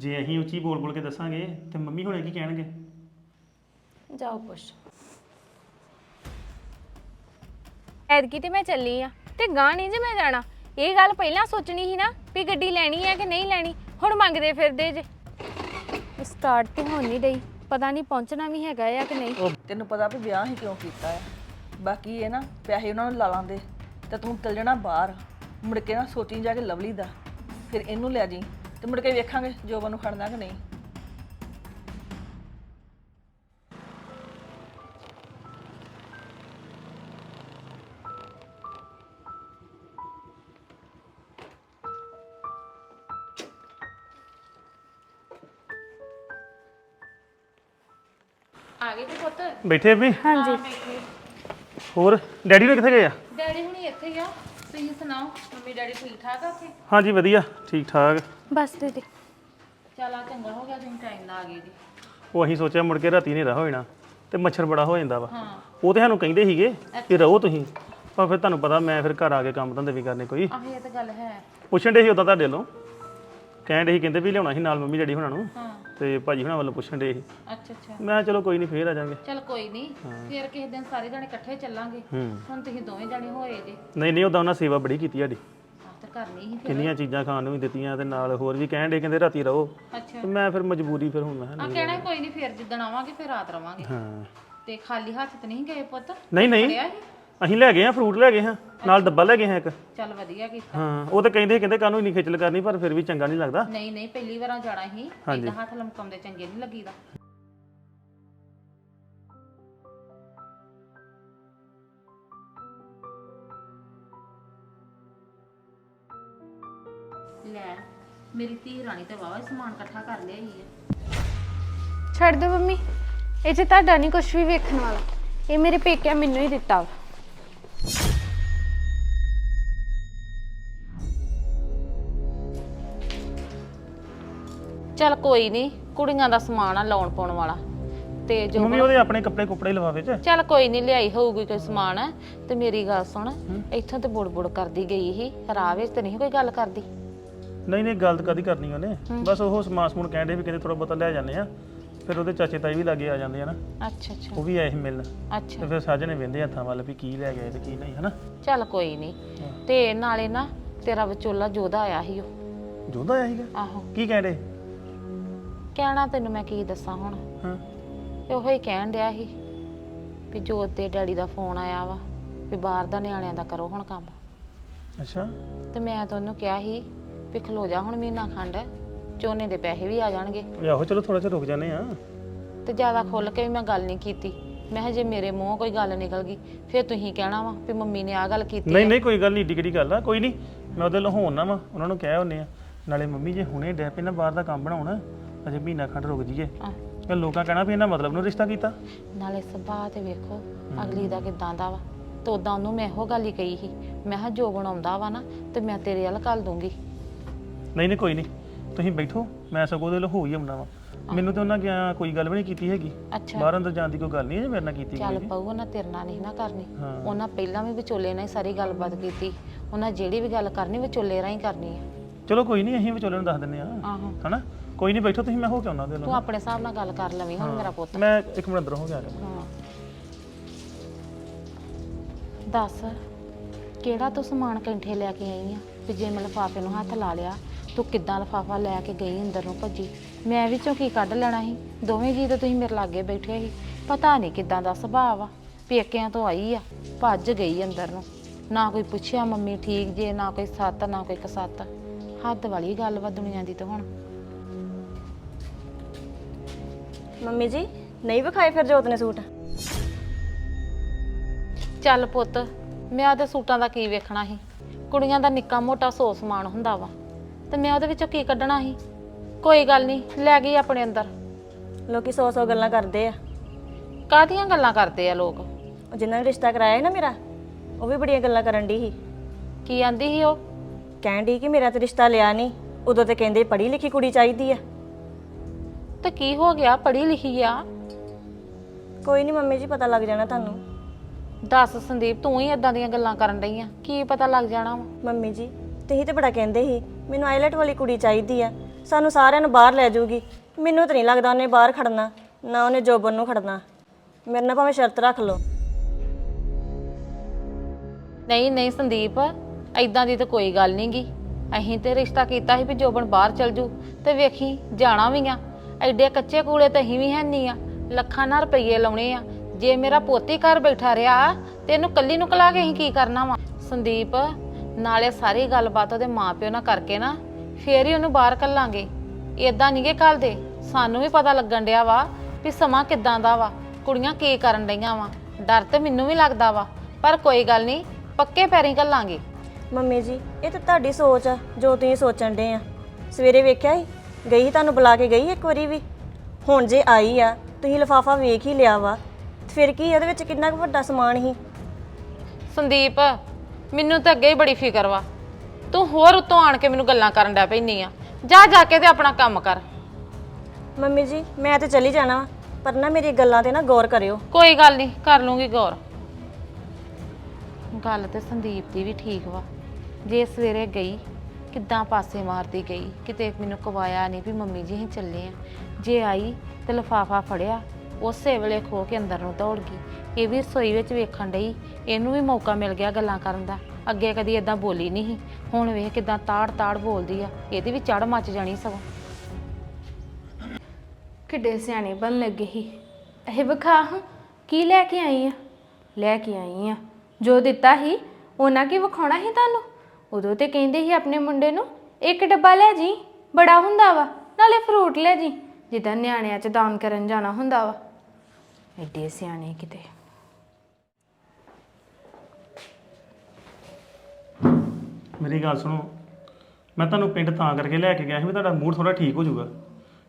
ਜੇ ਅਸੀਂ ਉੱਚੀ ਬੋਲ ਬੋਲ ਕੇ ਦੱਸਾਂਗੇ ਤੇ ਮੰਮੀ ਹੁਣੇ ਕੀ ਕਹਿਣਗੇ? ਜਾਓ ਪੁੱਛ। ਐਤਕੀ ਤੇ ਮੈਂ ਚੱਲੀ ਆ ਤੇ ਗਾਂ ਨਹੀਂ ਜੇ ਮੈਂ ਜਾਣਾ। ਇਹ ਗੱਲ ਪਹਿਲਾਂ ਸੋਚਣੀ ਸੀ ਨਾ ਵੀ ਗੱਡੀ ਲੈਣੀ ਹੈ ਕਿ ਨਹੀਂ ਲੈਣੀ ਹੁਣ ਮੰਗਦੇ ਫਿਰਦੇ ਜੇ। ਸਟਾਰਟ ਤੇ ਹੋਣ ਨਹੀਂ ਡਈ ਪਤਾ ਨਹੀਂ ਪਹੁੰਚਣਾ ਵੀ ਹੈਗਾ ਆ ਕਿ ਨਹੀਂ। ਤੈਨੂੰ ਪਤਾ ਵੀ ਵਿਆਹ ਹੀ ਕਿਉਂ ਕੀਤਾ ਆ। ਬਾਕੀ ਇਹ ਨਾ ਪੈਸੇ ਉਹਨਾਂ ਨੂੰ ਲਾ ਲਾਂਦੇ ਤੇ ਤੂੰ ਚੱਲ ਜਾਣਾ ਬਾਹਰ। ਮੁੜ ਕੇ ਨਾ ਸੋਚੀ ਜਾ ਕੇ ਲਵਲੀ ਦਾ ਫਿਰ ਇਹਨੂੰ ਲੈ ਜੀ ਤੇ ਮੁੜ ਕੇ ਵੇਖਾਂਗੇ ਜੋਬਨ ਨੂੰ ਖੜਨਾ ਕਿ ਨਹੀਂ। ਆ ਗਏ ਤੇ ਪੁੱਤ? ਬੈਠੇ ਵੀ? ਹਾਂਜੀ। ਹੋਰ ਡੈਡੀ ਨੇ ਕਿੱਥੇ ਗਏ ਆ? ਡੈਡੀ ਹੁਣੀ ਇੱਥੇ ਹੀ ਆ। ਤੁਸੀਂ ਸੁਣਾਓ ਮੰਮੀ ਡੈਡੀ ਠੀਕ ਠਾਕ ਆ ਉੱਥੇ? ਹਾਂਜੀ ਵਧੀਆ ਠੀਕ ਠਾਕ। ਬਸ ਦੀਦੀ। ਚੱਲ ਆ ਚੰਗਾ ਹੋ ਗਿਆ ਤੁਸੀਂ ਟਾਈਮ ਨਾਲ ਆ ਗਏ ਜੀ। ਉਹ ਅਸੀਂ ਸੋਚਿਆ ਮੁੜ ਕੇ ਰਾਤੀ ਹਨੇਰਾ ਹੋ ਜਾਣਾ ਤੇ ਮੱਛਰ ਬੜਾ ਹੋ ਜਾਂਦਾ ਵਾ। ਉਹ ਤੇ ਸਾਨੂੰ ਕਹਿੰਦੇ ਸੀਗੇ ਕਿ ਰਹੋ ਤੁਸੀਂ ਪਰ ਫਿਰ ਤੁਹਾਨੂੰ ਪਤਾ ਮੈਂ ਫਿਰ ਘਰ ਆ ਕੇ ਕੰਮ ਧੰਦੇ ਵੀ ਕਰਨੇ ਕੋਈ। ਆਹ ਇਹ ਤਾਂ ਗੱਲ ਹੈ। ਪੁੱਛਣ ਦੇ ਸੀ ਉਦਾਂ ਤੁਹਾਡੇ ਵੱਲੋਂ। ਕਹਿਣ ਦੇ ਸੀ ਕਹਿੰਦੇ ਵੀ ਲਿਆਉਣਾ ਸੀ ਨਾਲ ਮੰਮੀ ਡੈਡੀ ਹੁਣਾਂ ਨੂੰ। ਹਾਂ। ਤੇ ਭਾਜੀ ਹੁਣਾਂ ਵੱਲੋਂ ਪੁੱਛਣ ਦੇ ਸੀ। ਅੱਛਾ ਅੱਛਾ। ਮੈਂ ਕਿਹਾ ਚਲੋ ਕੋਈ ਨਹੀਂ ਫੇਰ ਆ ਜਾਾਂਗੇ। ਚੱਲ ਕੋਈ ਨਹੀਂ ਫਿਰ ਕਿਸੇ ਦਿਨ ਸਾਰੇ ਜਣੇ ਇਕੱਠੇ ਚੱਲਾਂਗੇ। ਹੂੰ। ਹੁਣ ਤੁਸੀਂ ਦੋਵੇਂ ਜਣੇ ਹੋਏ ਜੇ। ਨਹੀਂ ਨਹੀਂ ਉਦਾਂ ਉਹਨਾਂ ਸੇਵਾ ਬੜੀ ਕੀਤੀ ਸਾਡੀ। ਕਰਨੀ ਹੀ ਫਿਰ? ਕਿੰਨੀਆਂ ਚੀਜ਼ਾਂ ਖਾਣ ਨੂੰ ਵੀ ਦਿੱਤੀਆਂ ਤੇ ਨਾਲ ਹੋਰ ਵੀ ਕਹਿਣ ਦੇ ਕਹਿੰਦੇ ਰਾਤੀ ਰਹੋ। ਅੱਛਾ। ਤੇ ਮੈਂ ਫਿਰ ਮਜਬੂਰੀ ਫਿਰ ਹੁਣ ਮੈਂ ਕਿਹਾ ਆ ਕਹਿਣਾ ਕੋਈ ਨਹੀਂ ਫਿਰ ਜਿੱਦਣ ਆਵਾਂਗੇ ਫਿਰ ਰਾਤ ਰਵਾਂਗੇ। ਹਾਂ। ਤੇ ਖਾਲੀ ਹੱਥ ਤੇ ਨਹੀਂ ਗਏ ਪੁੱਤ? ਨਹੀਂ ਨਹੀਂ। ਫੜਿਆ ਸੀ? ਅਸੀਂ ਲੈ ਗਏ ਆ ਫਰੂਟ ਲੈ ਗਏ ਹਾਂ। ਨਾਲ ਡੱਬਾ ਲੈ ਗਏ ਹਾਂ ਇੱਕ। ਚੱਲ ਵਧੀਆ ਕੀਤਾ। ਹਾਂ ਉਹ ਤਾਂ ਕਹਿੰਦੇ ਕਹਿੰਦੇ ਕਾਹਨੂੰ ਨਹੀਂ ਖੇਚਲ ਕਰਨੀ ਪਰ ਫਿਰ ਵੀ ਚੰਗਾ ਨਹੀਂ ਲੱਗਦਾ। ਨਹੀਂ ਨਹੀਂ ਪਹਿਲੀ ਵਾਰਾਂ ਜਾਣਾ ਸੀ। ਇਦਾਂ ਹੱਥ ਲਮਕਾਉਂਦੇ ਚੰਗੇ ਨਹੀਂ ਲੱਗੀਦਾ। ਲੈ ਮੇਰੀ ਧੀ ਰਾਣੀ ਤੇ ਵਾਵਾ ਸਮਾਨ ਇਕੱਠਾ ਕਰ ਲਿਆ ਹੀ ਹੈ ਛੱਡ ਦਿਓ ਮੰਮੀ ਇਹ 'ਚ ਤੁਹਾਡਾ ਨਹੀਂ ਕੁਝ ਵੀ ਵੇਖਣ ਵਾਲਾ ਇਹ ਮੇਰੇ ਪੇਕਿਆਂ ਮੈਨੂੰ ਹੀ ਦਿੱਤਾ ਵਾ। ਚੱਲ ਕੋਈ ਨਹੀਂ ਕੁੜੀਆਂ ਦਾ ਸਮਾਨ ਆ ਲਾਉਣ ਪਾਉਣ ਵਾਲਾ। ਤੇ ਜੋ ਮੰਮੀ ਉਹਦੇ ਆਪਣੇ ਕੱਪੜੇ ਕੁਪੜੇ ਲਵਾਵੇ ਚ ਚੱਲ ਕੋਈ ਨਹੀਂ ਲਿਆਈ ਹੋਊਗੀ ਕੋਈ ਸਮਾਨ। ਤੇ ਮੇਰੀ ਗੱਲ ਸੁਣ ਇੱਥੋਂ ਤੇ ਬੁੜ-ਬੁੜ ਕਰਦੀ ਗਈ ਸੀ ਰਾਹ ਵਿੱਚ ਤੇ ਨਹੀਂ ਕੋਈ ਗੱਲ ਕਰਦੀ। ਨਹੀਂ ਨਹੀਂ ਗਲਤ ਕਦੀ ਕਰਨੀ ਉਹਨੇ? ਬਸ ਉਹ ਸਮਾਨ ਸਮੂਨ ਕਹਿੰਦੇ ਵੀ ਕਹਿੰਦੇ ਥੋੜਾ ਬਹੁਤਾ ਲੈ ਜਾਂਦੇ ਆ ਫਿਰ ਉਹਦੇ ਚਾਚੇ ਤਾਈ ਵੀ ਲਾਗੇ ਆ ਜਾਂਦੇ ਆ ਨਾ। ਅੱਛਾ ਅੱਛਾ। ਉਹ ਵੀ ਆਏ ਸੀ ਮਿਲਣ। ਅੱਛਾ। ਤੇ ਫਿਰ ਸਾਜਣੇ ਵੰਦੇ ਹੱਥਾਂ ਵੱਲ ਵੀ ਕੀ ਲੈ ਗਏ ਤੇ ਕੀ ਨਹੀਂ ਹਨਾ? ਚੱਲ ਕੋਈ ਨਹੀਂ। ਤੇ ਨਾਲੇ ਨਾ ਤੇਰਾ ਵਿਚੋਲਾ ਜੋਦਾ ਆਇਆ ਸੀ ਉਹ। ਜੋਦਾ ਆਇਆ ਸੀਗਾ? ਆਹੋ। ਕੀ ਕਹਿੰਦੇ ਕਹਿਣਾ ਤੈਨੂੰ ਮੈਂ ਕੀ ਦੱਸਾਂ ਹੁਣ। ਹਾਂ। ਤੇ ਉਹੋ ਹੀ ਕਹਿਣ ਡਿਆ ਸੀ ਵੀ ਜੋਤ ਦੇ ਡੈਡੀ ਦਾ ਫੋਨ ਆਇਆ ਵਾ ਵੀ ਬਾਹਰ ਦਾ ਨਿਆਣਿਆਂ ਦਾ ਕਰੋ ਹੁਣ ਕੰਮ। ਅੱਛਾ। ਤੇ ਮੈਂ ਤਾਂ ਉਹਨੂੰ ਕਿਹਾ ਸੀ ਵੀ ਖਲੋ ਜਾ ਹੁਣ ਮਹੀਨਾ ਖੰਡ ਝੋਨੇ ਦੇ ਪੈਸੇ ਵੀ ਆ ਜਾਣਗੇ। ਵੀ ਆਹੋ ਚਲੋ ਥੋੜਾ ਜਿਹਾ ਰੁਕ ਜਾਂਦੇ ਆ। ਤੇ ਜ਼ਿਆਦਾ ਖੁੱਲ ਕੇ ਵੀ ਮੈਂ ਗੱਲ ਨਹੀਂ ਕੀਤੀ। ਮੈਂ ਕਿਹਾ ਜੇ ਮੇਰੇ ਮੂੰਹੋਂ ਕੋਈ ਗੱਲ ਨਿਕਲ ਗਈ ਫਿਰ ਤੁਸੀਂ ਕਹਿਣਾ ਵਾ ਵੀ ਮੰਮੀ ਨੇ ਆ ਗੱਲ ਕੀਤੀ ਨਹੀਂ ਨਹੀਂ ਕੋਈ ਗੱਲ ਨਹੀਂ ਡਿਗਰੀ ਗੱਲ ਆ ਕੋਈ ਨਹੀਂ। ਮੈਂ ਉਹਦੇ ਲਹੋਣਾ ਵਾ ਉਹਨਾਂ ਨੂੰ ਕਹਿ ਹੁੰਨੇ ਆ। ਨਾਲੇ ਮੰਮੀ ਜੇ ਹੁਣੇ ਡੈ ਪਏ ਨਾ ਬਾਹਰ ਦਾ ਕੰਮ ਬਣਾਉਣ ਅਜੇ ਮਹੀਨਾ ਖੰਡ ਰੁਕ ਜੀਏ ਆਹ, ਲੋਕਾਂ ਕਹਿਣਾ ਵੀ ਇਹਨਾਂ ਮਤਲਬ ਨੂੰ ਰਿਸ਼ਤਾ ਕੀਤਾ। ਨਾਲੇ ਸੁਭਾਅ ਤੇ ਵੇਖੋ ਅਗਲੀ ਦਾ ਕਿਦਾਂ ਦਾ ਵਾ। ਤੇ ਉਦਾਂ ਉਹਨੂੰ ਮੈਂ ਇਹੋ ਗੱਲ ਹੀ ਕਹੀ ਸੀ। ਮੈਂ ਕਿਹਾ ਜੋ ਬਣਾਉਂਦਾ ਵਾ ਨਾ ਤੇ ਮੈਂ ਤੇਰੇ ਵੱਲ ਕੱਲ ਦੂੰਗੀ। ਨਹੀਂ ਨਹੀਂ ਕੋਈ ਨਹੀਂ। ਤੁਸੀਂ ਬੈਠੋ ਮੈਂ ਸਗੋਂ ਉਹਦੇ ਲਹੋ ਹੀ ਆਉਣਾ ਵਾ। ਮੈਨੂੰ ਤੇ ਉਹਨਾਂ ਕਿਹਾ ਕੋਈ ਗੱਲ ਵੀ ਨਹੀਂ ਕੀਤੀ ਹੈਗੀ। ਅੱਛਾ। ਬਾਹਰ ਅੰਦਰ ਜਾਣ ਦੀ ਕੋਈ ਗੱਲ ਨਹੀਂ ਜੇ ਮੇਰੇ ਨਾਲ ਕੀਤੀ ਚੱਲ ਕੋਈ ਪਊ ਉਹਨਾਂ ਤੇਰੇ ਨਾਲ ਨਹੀਂ ਨਾ ਕਰਨੀ। ਹਾਂ। ਉਹਨਾਂ ਪਹਿਲਾਂ ਵੀ ਵਿਚੋਲੇ ਨਾਲ ਹੀ ਸਾਰੀ ਗੱਲਬਾਤ ਕੀਤੀ। ਉਹਨਾਂ ਜਿਹੜੀ ਵੀ ਗੱਲ ਕਰਨੀ ਵਿਚੋਲੇ ਰਾਹੀਂ ਕਰਨੀ ਆ। ਚਲੋ ਕੋਈ ਨਹੀਂ ਅਸੀਂ ਵਿਚੋਲੇ ਨੂੰ ਦੱਸ ਦਿੰਨੇ ਆ ਆਹੋ। ਹਨਾ? ਕੋਈ ਨਹੀਂ ਬੈਠੋ ਤੁਸੀਂ ਮੈਂ ਹੋ ਕੇ ਆਉਣਾ ਉਹਦੇ ਤੂੰ ਨਾਲ ਆਪਣੇ ਹਿਸਾਬ ਨਾਲ ਗੱਲ ਕਰ ਲਵੀਂ ਹੁਣ ਮੇਰਾ ਪੁੱਤ। ਮੈਂ ਇੱਕ ਮਿੰਟ ਅੰਦਰ ਹੋ ਗਿਆ ਜੀ। ਹਾਂ। ਦੱਸ ਕਿਹੜਾ ਤੂੰ ਸਮਾਨ ਕੈਂਠੇ ਲੈ ਕੇ ਆਈ ਆ? ਵੀ ਜੇ ਮੈਂ ਲਿਫਾਫੇ ਨੂੰ ਹੱਥ ਲਾ ਲਿਆ ਤੂੰ ਕਿੱਦਾਂ ਲਿਫਾਫਾ ਲੈ ਕੇ ਗਈ ਅੰਦਰ ਨੂੰ ਭੱਜੀ? ਮੈਂ ਵਿੱਚੋਂ ਕੀ ਕੱਢ ਲੈਣਾ ਸੀ। ਦੋਵੇਂ ਜੀ ਤਾਂ ਤੁਸੀਂ ਮੇਰੇ ਲਾਗੇ ਬੈਠੇ ਸੀ। ਪਤਾ ਨਹੀਂ ਕਿੱਦਾਂ ਦਾ ਸੁਭਾਅ ਆ ਪੇਕਿਆਂ ਤੋਂ ਆਈ ਆ ਭੱਜ ਗਈ ਅੰਦਰ। ਨੂੰ ਨਾ ਕੋਈ ਪੁੱਛਿਆ ਮੰਮੀ ਠੀਕ ਜੇ ਨਾ ਕੋਈ ਸੱਤ ਨਾ ਕੋਈ ਕਸੱਤ। ਹੱਦ ਵਾਲੀ ਗੱਲ ਵਾ ਦੁਨੀਆ ਦੀ ਤਾਂ ਹੁਣ। ਮੰਮੀ ਜੀ ਨਹੀਂ ਵਿਖਾਏ ਫਿਰ ਜੋਤ ਨੇ ਸੂਟ? ਚੱਲ ਪੁੱਤ ਮੈਂ ਉਹਦੇ ਸੂਟਾਂ ਦਾ ਕੀ ਵੇਖਣਾ ਸੀ? ਕੁੜੀਆਂ ਦਾ ਨਿੱਕਾ ਮੋਟਾ ਸੌ ਸਮਾਨ ਹੁੰਦਾ ਵਾ। ਤੇ ਮੈਂ ਉਹਦੇ ਵਿੱਚੋਂ ਕੀ ਕੱਢਣਾ ਸੀ? ਕੋਈ ਗੱਲ ਨਹੀਂ ਲੈ ਗਈ ਆਪਣੇ ਅੰਦਰ। ਲੋਕੀ ਸੌ ਸੌ ਗੱਲਾਂ ਕਰਦੇ ਆ। ਕਾਹਦੀਆਂ ਗੱਲਾਂ ਕਰਦੇ ਆ ਲੋਕ? ਉਹ ਜਿਨ੍ਹਾਂ ਨੇ ਰਿਸ਼ਤਾ ਕਰਾਇਆ ਹੈ ਨਾ ਮੇਰਾ ਉਹ ਵੀ ਬੜੀਆਂ ਗੱਲਾਂ ਕਰਨ ਦੀ ਸੀ। ਕੀ ਆਂਦੀ ਸੀ ਉਹ? ਕਹਿਣ ਦੀ ਕਿ ਮੇਰਾ ਤੇ ਰਿਸ਼ਤਾ ਲਿਆ ਨਹੀਂ ਉਦੋਂ ਤੇ ਕਹਿੰਦੇ ਪੜ੍ਹੀ ਲਿਖੀ ਕੁੜੀ ਚਾਹੀਦੀ ਆ। ਤੇ ਕੀ ਹੋ ਗਿਆ? ਪੜ੍ਹੀ ਲਿਖੀ ਆ? ਕੋਈ ਨਹੀਂ ਮੰਮੀ ਜੀ ਪਤਾ ਲੱਗ ਜਾਣਾ ਤੁਹਾਨੂੰ। ਦੱਸ ਸੰਦੀਪ ਤੂੰ ਹੀ ਇਦਾਂ ਦੀਆਂ ਗੱਲਾਂ ਕਰਨ ਰਹੀ ਆ। ਕੀ ਪਤਾ ਲੱਗ ਜਾਣਾ ਵਾ? ਮੰਮੀ ਜੀ ਤੁਸੀਂ ਤੇ ਬੜਾ ਕਹਿੰਦੇ ਸੀ, ਮੈਨੂੰ ਆਈਲੈਟ ਵਾਲੀ ਕੁੜੀ ਚਾਹੀਦੀ ਆ, ਸਾਨੂੰ ਸਾਰਿਆਂ ਨੂੰ ਬਾਹਰ ਲੈ ਜਾਊਗੀ। ਮੈਨੂੰ ਤਾਂ ਨਹੀਂ ਲੱਗਦਾ ਉਹਨੇ ਬਾਹਰ ਖੜਨਾ, ਨਾ ਉਹਨੇ ਜੋਬਨ ਨੂੰ ਖੜਨਾ। ਮੇਰੇ ਨਾਲ ਭਾਵੇਂ ਸ਼ਰਤ ਰੱਖ ਲਓ। ਨਹੀਂ ਨਹੀਂ ਸੰਦੀਪ ਐਦਾਂ ਦੀ ਤਾਂ ਕੋਈ ਗੱਲ ਨਹੀਂਗੀ ਅਸੀਂ ਤੇ ਰਿਸ਼ਤਾ ਕੀਤਾ ਸੀ ਵੀ ਜੋਬਨ ਬਾਹਰ ਚਲ ਜੂ, ਤੇ ਵੇਖੀ ਜਾਣਾ ਵੀ ਆ। ਐਡੇ ਕੱਚੇ ਕੂਲੇ ਤਾਂ ਅਸੀਂ ਵੀ ਹੈਨੀ ਆ, ਲੱਖਾਂ ਨਾਲ ਰੁਪਈਏ ਲਾਉਣੇ ਆ। ਜੇ ਮੇਰਾ ਪੋਤੀ ਘਰ ਬੈਠਾ ਰਿਹਾ, ਤੇ ਇਹਨੂੰ ਕੱਲੀ ਨੂੰ ਕਲਾ ਕੇ ਅਸੀਂ ਕੀ ਕਰਨਾ ਵਾ? ਸੰਦੀਪ ਨਾਲੇ ਸਾਰੀ ਗੱਲਬਾਤ ਉਹਦੇ ਮਾਪਿਓ ਨਾਲ ਕਰਕੇ ਨਾ ਫੇਰ ਹੀ ਉਹਨੂੰ ਬਾਹਰ ਕੱਲਾਂਗੇ। ਏਦਾਂ ਨਹੀਂਗੇ ਘੱਲਦੇ ਸਾਨੂੰ ਵੀ ਪਤਾ ਲੱਗਣ ਡਿਆ ਵਾ ਵੀ ਸਮਾਂ ਕਿੱਦਾਂ ਦਾ ਵਾ ਕੁੜੀਆਂ ਕੀ ਕਰਨ ਡਈਆਂ ਵਾ। ਡਰ ਤੇ ਮੈਨੂੰ ਵੀ ਲੱਗਦਾ ਵਾ ਪਰ ਕੋਈ ਗੱਲ ਨਹੀਂ ਪੱਕੇ ਪੈਰੀਂ ਘੱਲਾਂਗੇ ਮੰਮੀ ਜੀ ਇਹ ਤਾਂ ਤੁਹਾਡੀ ਸੋਚ ਆ ਜੋ ਤੁਸੀਂ ਸੋਚਣ ਦੇ ਆ। ਸਵੇਰੇ ਵੇਖਿਆ ਸੀ ਗਈ ਸੀ ਤੁਹਾਨੂੰ ਬੁਲਾ ਕੇ ਗਈ ਇੱਕ ਵਾਰੀ ਵੀ? ਹੁਣ ਜੇ ਆਈ ਆ ਤੁਸੀਂ ਲਫਾਫਾ ਵੇਖ ਹੀ ਲਿਆ ਵਾ। ਫਿਰ ਕੀ ਇਹਦੇ ਵਿੱਚ ਕਿੰਨਾ ਕੁ ਵੱਡਾ ਸਮਾਨ ਸੀ? ਸੰਦੀਪ ਮੈਨੂੰ ਤਾਂ ਅੱਗੇ ਹੀ ਬੜੀ ਫਿਕਰ ਵਾ। ਤੂੰ ਹੋਰ ਉੱਤੋਂ ਆਣ ਕੇ ਮੈਨੂੰ ਗੱਲਾਂ ਕਰਨ ਡੈ ਪੈਣੀ ਆ। ਜਾ ਜਾ ਕੇ ਤੇ ਆਪਣਾ ਕੰਮ ਕਰ। ਮੰਮੀ ਜੀ ਮੈਂ ਤੇ ਚਲੀ ਜਾਣਾ ਵਾ, ਪਰ ਨਾ ਮੇਰੀ ਗੱਲਾਂ ਤੇ ਨਾ ਗੌਰ ਕਰਿਓ। ਕੋਈ ਗੱਲ ਨਹੀਂ ਕਰ ਲੂੰਗੀ ਗੌਰ। ਗੱਲ ਤੇ ਸੰਦੀਪ ਦੀ ਵੀ ਠੀਕ ਵਾ। ਜੇ ਸਵੇਰੇ ਗਈ ਕਿੱਦਾਂ ਪਾਸੇ ਮਾਰਦੀ ਗਈ ਕਿਤੇ ਮੈਨੂੰ ਕਵਾਇਆ ਨਹੀਂ ਵੀ ਮੰਮੀ ਜੀ ਅਸੀਂ ਚੱਲੇ ਆ। ਜੇ ਆਈ ਤੇ ਲਫਾਫਾ ਫੜਿਆ ਉਸੇ ਵੇਲੇ ਖੋ ਕੇ ਅੰਦਰ ਨੂੰ ਦੌੜ ਗਈ। ਇਹ ਵੀ ਰਸੋਈ ਵਿੱਚ ਵੇਖਣ ਡਈ, ਇਹਨੂੰ ਵੀ ਮੌਕਾ ਮਿਲ ਗਿਆ ਗੱਲਾਂ ਕਰਨ ਦਾ। ਅੱਗੇ ਕਦੀ ਇਦਾਂ ਬੋਲੀ ਨਹੀਂ ਸੀ। ਹੁਣ ਵੇਖ ਕਿਦਾਂ ਤਾੜ ਤਾੜ ਬੋਲਦੀ ਆ, ਇਹਦੀ ਵੀ ਚੜ ਮੱਚ ਜਾਣੀ ਸਗੋਂ। ਕਿੱਡੇ ਸਿਆਣੇ ਬਣ ਲੱਗੇ ਹੀ ਇਹ ਵਿਖਾ ਹਾਂ ਕੀ ਲੈ ਕੇ ਆਈ ਆ? ਲੈ ਕੇ ਆਈ ਆ। ਜੋ ਦਿੱਤਾ ਹੀ ਉਹਨਾਂ ਕੀ ਵਿਖਾਉਣਾ ਸੀ ਤੁਹਾਨੂੰ? ਉਦੋਂ ਤੇ ਕਹਿੰਦੇ ਸੀ ਆਪਣੇ ਮੁੰਡੇ ਨੂੰ, ਇੱਕ ਡੱਬਾ ਲੈ ਜੀ, ਬੜਾ ਹੁੰਦਾ ਵਾ, ਨਾਲੇ ਫਰੂਟ ਲੈ ਜੀ, ਜਿੱਦਾਂ ਨਿਆਣਿਆਂ 'ਚ ਦਾਨ ਕਰਨ ਜਾਣਾ ਹੁੰਦਾ ਵਾ। ਐਡੇ ਸਿਆਣੇ ਕਿਤੇ। ਮੇਰੀ ਗੱਲ ਸੁਣੋ। ਮੈਂ ਤੁਹਾਨੂੰ ਪਿੰਡ ਤਾਂ ਕਰਕੇ ਲੈ ਕੇ ਗਿਆ ਸੀ ਵੀ ਤੁਹਾਡਾ ਮੂਡ ਥੋੜਾ ਠੀਕ ਹੋ ਜਾਊਗਾ।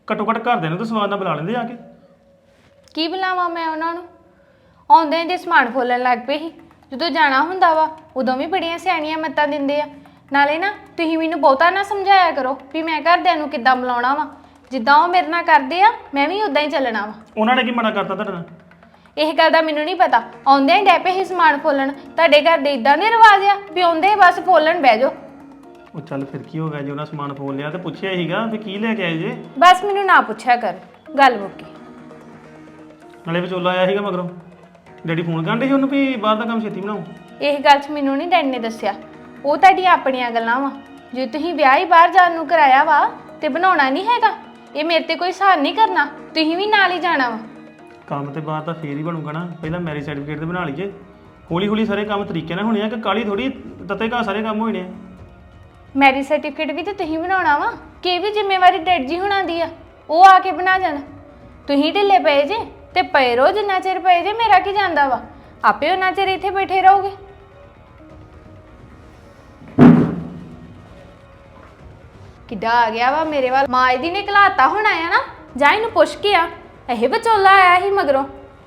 ਘੱਟੋ ਘੱਟ ਘਰਦਿਆਂ ਨੂੰ ਤਾਂ ਸਵਾਦ ਨਾਲ ਬੁਲਾ ਲੈਂਦੇ ਆ ਕੇ। ਕੀ ਬੁਲਾਵਾਂ ਮੈਂ ਉਹਨਾਂ ਨੂੰ? ਆਉਂਦੇ ਦੇ ਸਮਾਨ ਫੋਲਣ ਲੱਗ ਪਏ ਸੀ। ਜਦੋਂ ਜਾਣਾ ਹੁੰਦਾ ਵਾ ਉਦੋਂ ਵੀ ਬੜੀਆਂ ਸਿਆਣੀਆਂ ਮੱਤਾਂ ਦਿੰਦੇ ਆ। ਨਾਲੇ ਨਾ ਤੁਸੀਂ ਮੈਨੂੰ ਬਹੁਤਾ ਨਾ ਸਮਝਾਇਆ ਕਰੋ ਵੀ ਮੈਂ ਘਰਦਿਆਂ ਨੂੰ ਕਿੱਦਾਂ ਬੁਲਾਉਣਾ ਵਾ। ਜਿੱਦਾਂ ਉਹ ਮੇਰੇ ਨਾਲ ਕਰਦੇ ਆ ਮੈਂ ਵੀ ਉਦਾਂ ਹੀ ਚੱਲਣਾ ਵਾ। ਉਹਨਾਂ ਨੇ ਕੀ ਮਨਾ ਕਰਤਾ ਤੁਹਾਡੇ ਨਾਲ? ਇਹ ਗੱਲ ਦਾ ਮੈਨੂੰ ਨਹੀਂ ਪਤਾ। ਆਉਂਦੇ ਹੀ ਡੈਪੇ ਹੀ ਸਮਾਨ ਫੋਲਣ। ਤੁਹਾਡੇ ਘਰ ਦੇ ਇਦਾਂ ਦੇ ਰਿਵਾਜ ਆ ਵੀ ਆਉਂਦੇ ਹੀ ਬਸ ਫੋਲਣ ਬਹਿ ਜਾਓ। ਉਹ ਚੱਲ ਫਿਰ ਕੀ ਹੋ ਗਿਆ ਜੇ ਉਹਨਾਂ ਸਮਾਨ ਫੋਨ ਲਿਆ ਤੇ ਪੁੱਛਿਆ ਹੀਗਾ ਵੀ ਕੀ ਲੈ ਕੇ ਆਏ ਜੇ? ਬਸ ਮੈਨੂੰ ਨਾ ਪੁੱਛਿਆ ਕਰ ਗੱਲ ਮੁੱਕੀ। ਨਾਲੇ ਵਿਚੋਲਾ ਆਇਆ ਸੀਗਾ ਮਗਰੋਂ। ਡੈਡੀ ਫੋਨ ਕਰਨ ਸੀ ਉਹਨੂੰ ਵੀ ਬਾਹਰ ਦਾ ਕੰਮ ਛੇਤੀ ਬਣਾਓ। ਇਹ ਗੱਲ 'ਚ ਮੈਨੂੰ ਨਹੀਂ ਡੈਡ ਨੇ ਦੱਸਿਆ। ਉਹ ਤੁਹਾਡੀਆਂ ਆਪਣੀਆਂ ਗੱਲਾਂ ਵਾ। ਜੇ ਤੁਸੀਂ ਵਿਆਹ ਹੀ ਬਾਹਰ ਜਾਣ ਨੂੰ ਕਰਾਇਆ ਵਾ ਤੇ ਬਣਾਉਣਾ ਨਹੀਂ ਹੈਗਾ ਇਹ ਮੇਰੇ ਤੇ ਕੋਈ ਸਹਾਰ ਨਹੀਂ ਕਰਨਾ। ਤੁਸੀਂ ਵੀ ਨਾਲ ਹੀ ਜਾਣਾ ਵਾ। ਕੰਮ ਤੇ ਬਾਅਦ ਤਾਂ ਫੇਰ ਹੀ ਬਣੂਗਾ ਨਾ। ਪਹਿਲਾਂ ਮੈਰਿਜ ਸਰਟੀਫਿਕੇਟ ਤੇ ਬਣਾ ਲਈਏ। ਹੌਲੀ ਹੌਲੀ ਸਾਰੇ ਕੰਮ ਤਰੀਕੇ ਨਾਲ ਹੋਣੇ ਆ ਕਿ ਕਾਲੀ ਥੋੜੀ ਤਤੇ ਘਾ ਸਾਰੇ ਕੰਮ ਹੋਣੇ ਆ। ਮੈਰਿਜ ਸਰਟੀਫਿਕੇਟ ਵੀ ਤੇ ਤੁਸੀਂ ਬਣਾਉਣਾ ਵਾ। ਕਿ ਵੀ ਜ਼ਿੰਮੇਵਾਰੀ ਡੈਡ ਜੀ ਹੁਣਾਂ ਦੀ ਆ। ਉਹ ਆ ਕੇ ਬਣਾ ਜਾਣ। ਤੁਸੀਂ ਢਿੱਲੇ ਪਏ ਜੇ ਤੇ ਪਏ ਰਹੋ ਜਿੰਨਾ ਚਿਰ ਪਏ ਜੇ, ਮੇਰਾ ਕੀ ਜਾਂਦਾ ਵਾ? ਆਪੇ ਉਹਨਾਂ ਚਿਰ ਇੱਥੇ ਬੈਠੇ ਰਹੋਗੇ। ਕਿੱਦਾਂ ਆ ਗਿਆ ਵਾ ਮੇਰੇ ਵੱਲ। ਮਾਂ ਇਹਦੀ ਨੇ ਘਲਾਤਾ ਹੁਣ ਆਇਆ ਨਾ। ਜਾ ਇਹਨੂੰ ਪੁੱਛ ਕੇ ਆ। ਇਹ ਵਿਚੋਲਾ ਆਇਆ ਹੀ ਮਗਰੋਂ।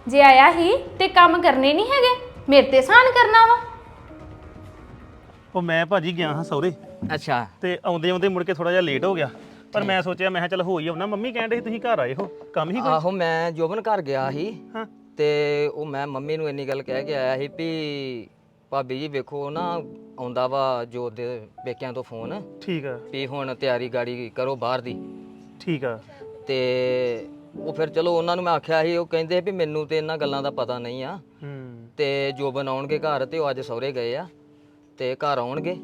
ਜੇ ਆਇਆ ਹੀ ਤੇ ਕੰਮ ਕਰਨੇ ਨਹੀਂ ਹੈਗੇ ਮੇਰੇ ਤੇ ਸਾਨ ਕਰਨਾ ਵਾ। ਉਹ ਮੈਂ ਭਾਜੀ ਗਿਆ ਹਾਂ ਸਹੁਰੇ। ਅੱਛਾ। ਤੇ ਆਉਂਦੇ ਆਉਂਦੇ ਮੁੜ ਕੇ ਥੋੜਾ ਜਿਹਾ ਲੇਟ ਹੋ ਗਿਆ। ਪਰ ਮੈਂ ਸੋਚਿਆ ਮੈਂ ਕਿਹਾ ਚੱਲ ਹੋ ਹੀ ਆਉਣਾ। ਮੰਮੀ ਕਹਿੰਦੇ ਸੀ ਤੁਸੀਂ ਘਰ ਆਏ ਹੋ ਕੰਮ ਹੀ ਕੋਈ? ਆਹੋ ਮੈਂ ਜੋਬਨ ਘਰ ਗਿਆ ਸੀ। ਹਾਂ। ਤੇ ਉਹ ਮੈਂ ਮੰਮੀ ਨੂੰ ਇੰਨੀ ਗੱਲ ਕਹਿ ਕੇ ਆਇਆ ਸੀ ਵੀ ਭਾਬੀ ਜੀ ਵੇਖੋ ਨਾ ਆਉਂਦਾ ਵਾ ਜੋਤ ਦੇ ਪੇਕਿਆਂ ਤੋਂ ਫੋਨ। ਠੀਕ ਆ। ਵੀ ਹੁਣ ਤਿਆਰੀ ਗਾੜੀ ਕਰੋ ਬਾਹਰ ਦੀ। ਠੀਕ ਆ। ਤੇ ਉਹ ਫਿਰ ਚਲੋ ਉਹਨਾਂ ਨੂੰ ਮੈਂ ਆਖਿਆ ਸੀ ਉਹ ਕਹਿੰਦੇ ਵੀ ਮੈਨੂੰ ਤੇ ਇਹਨਾਂ ਗੱਲਾਂ ਦਾ ਪਤਾ ਨਹੀਂ ਆ। ਹੂੰ। ਤੇ ਜੋਬਨ ਆਉਣਗੇ ਘਰ ਤੇ ਉਹ ਅੱਜ ਸਹੁਰੇ ਗਏ ਆ ਤੇ ਘਰ ਆਉਣਗੇ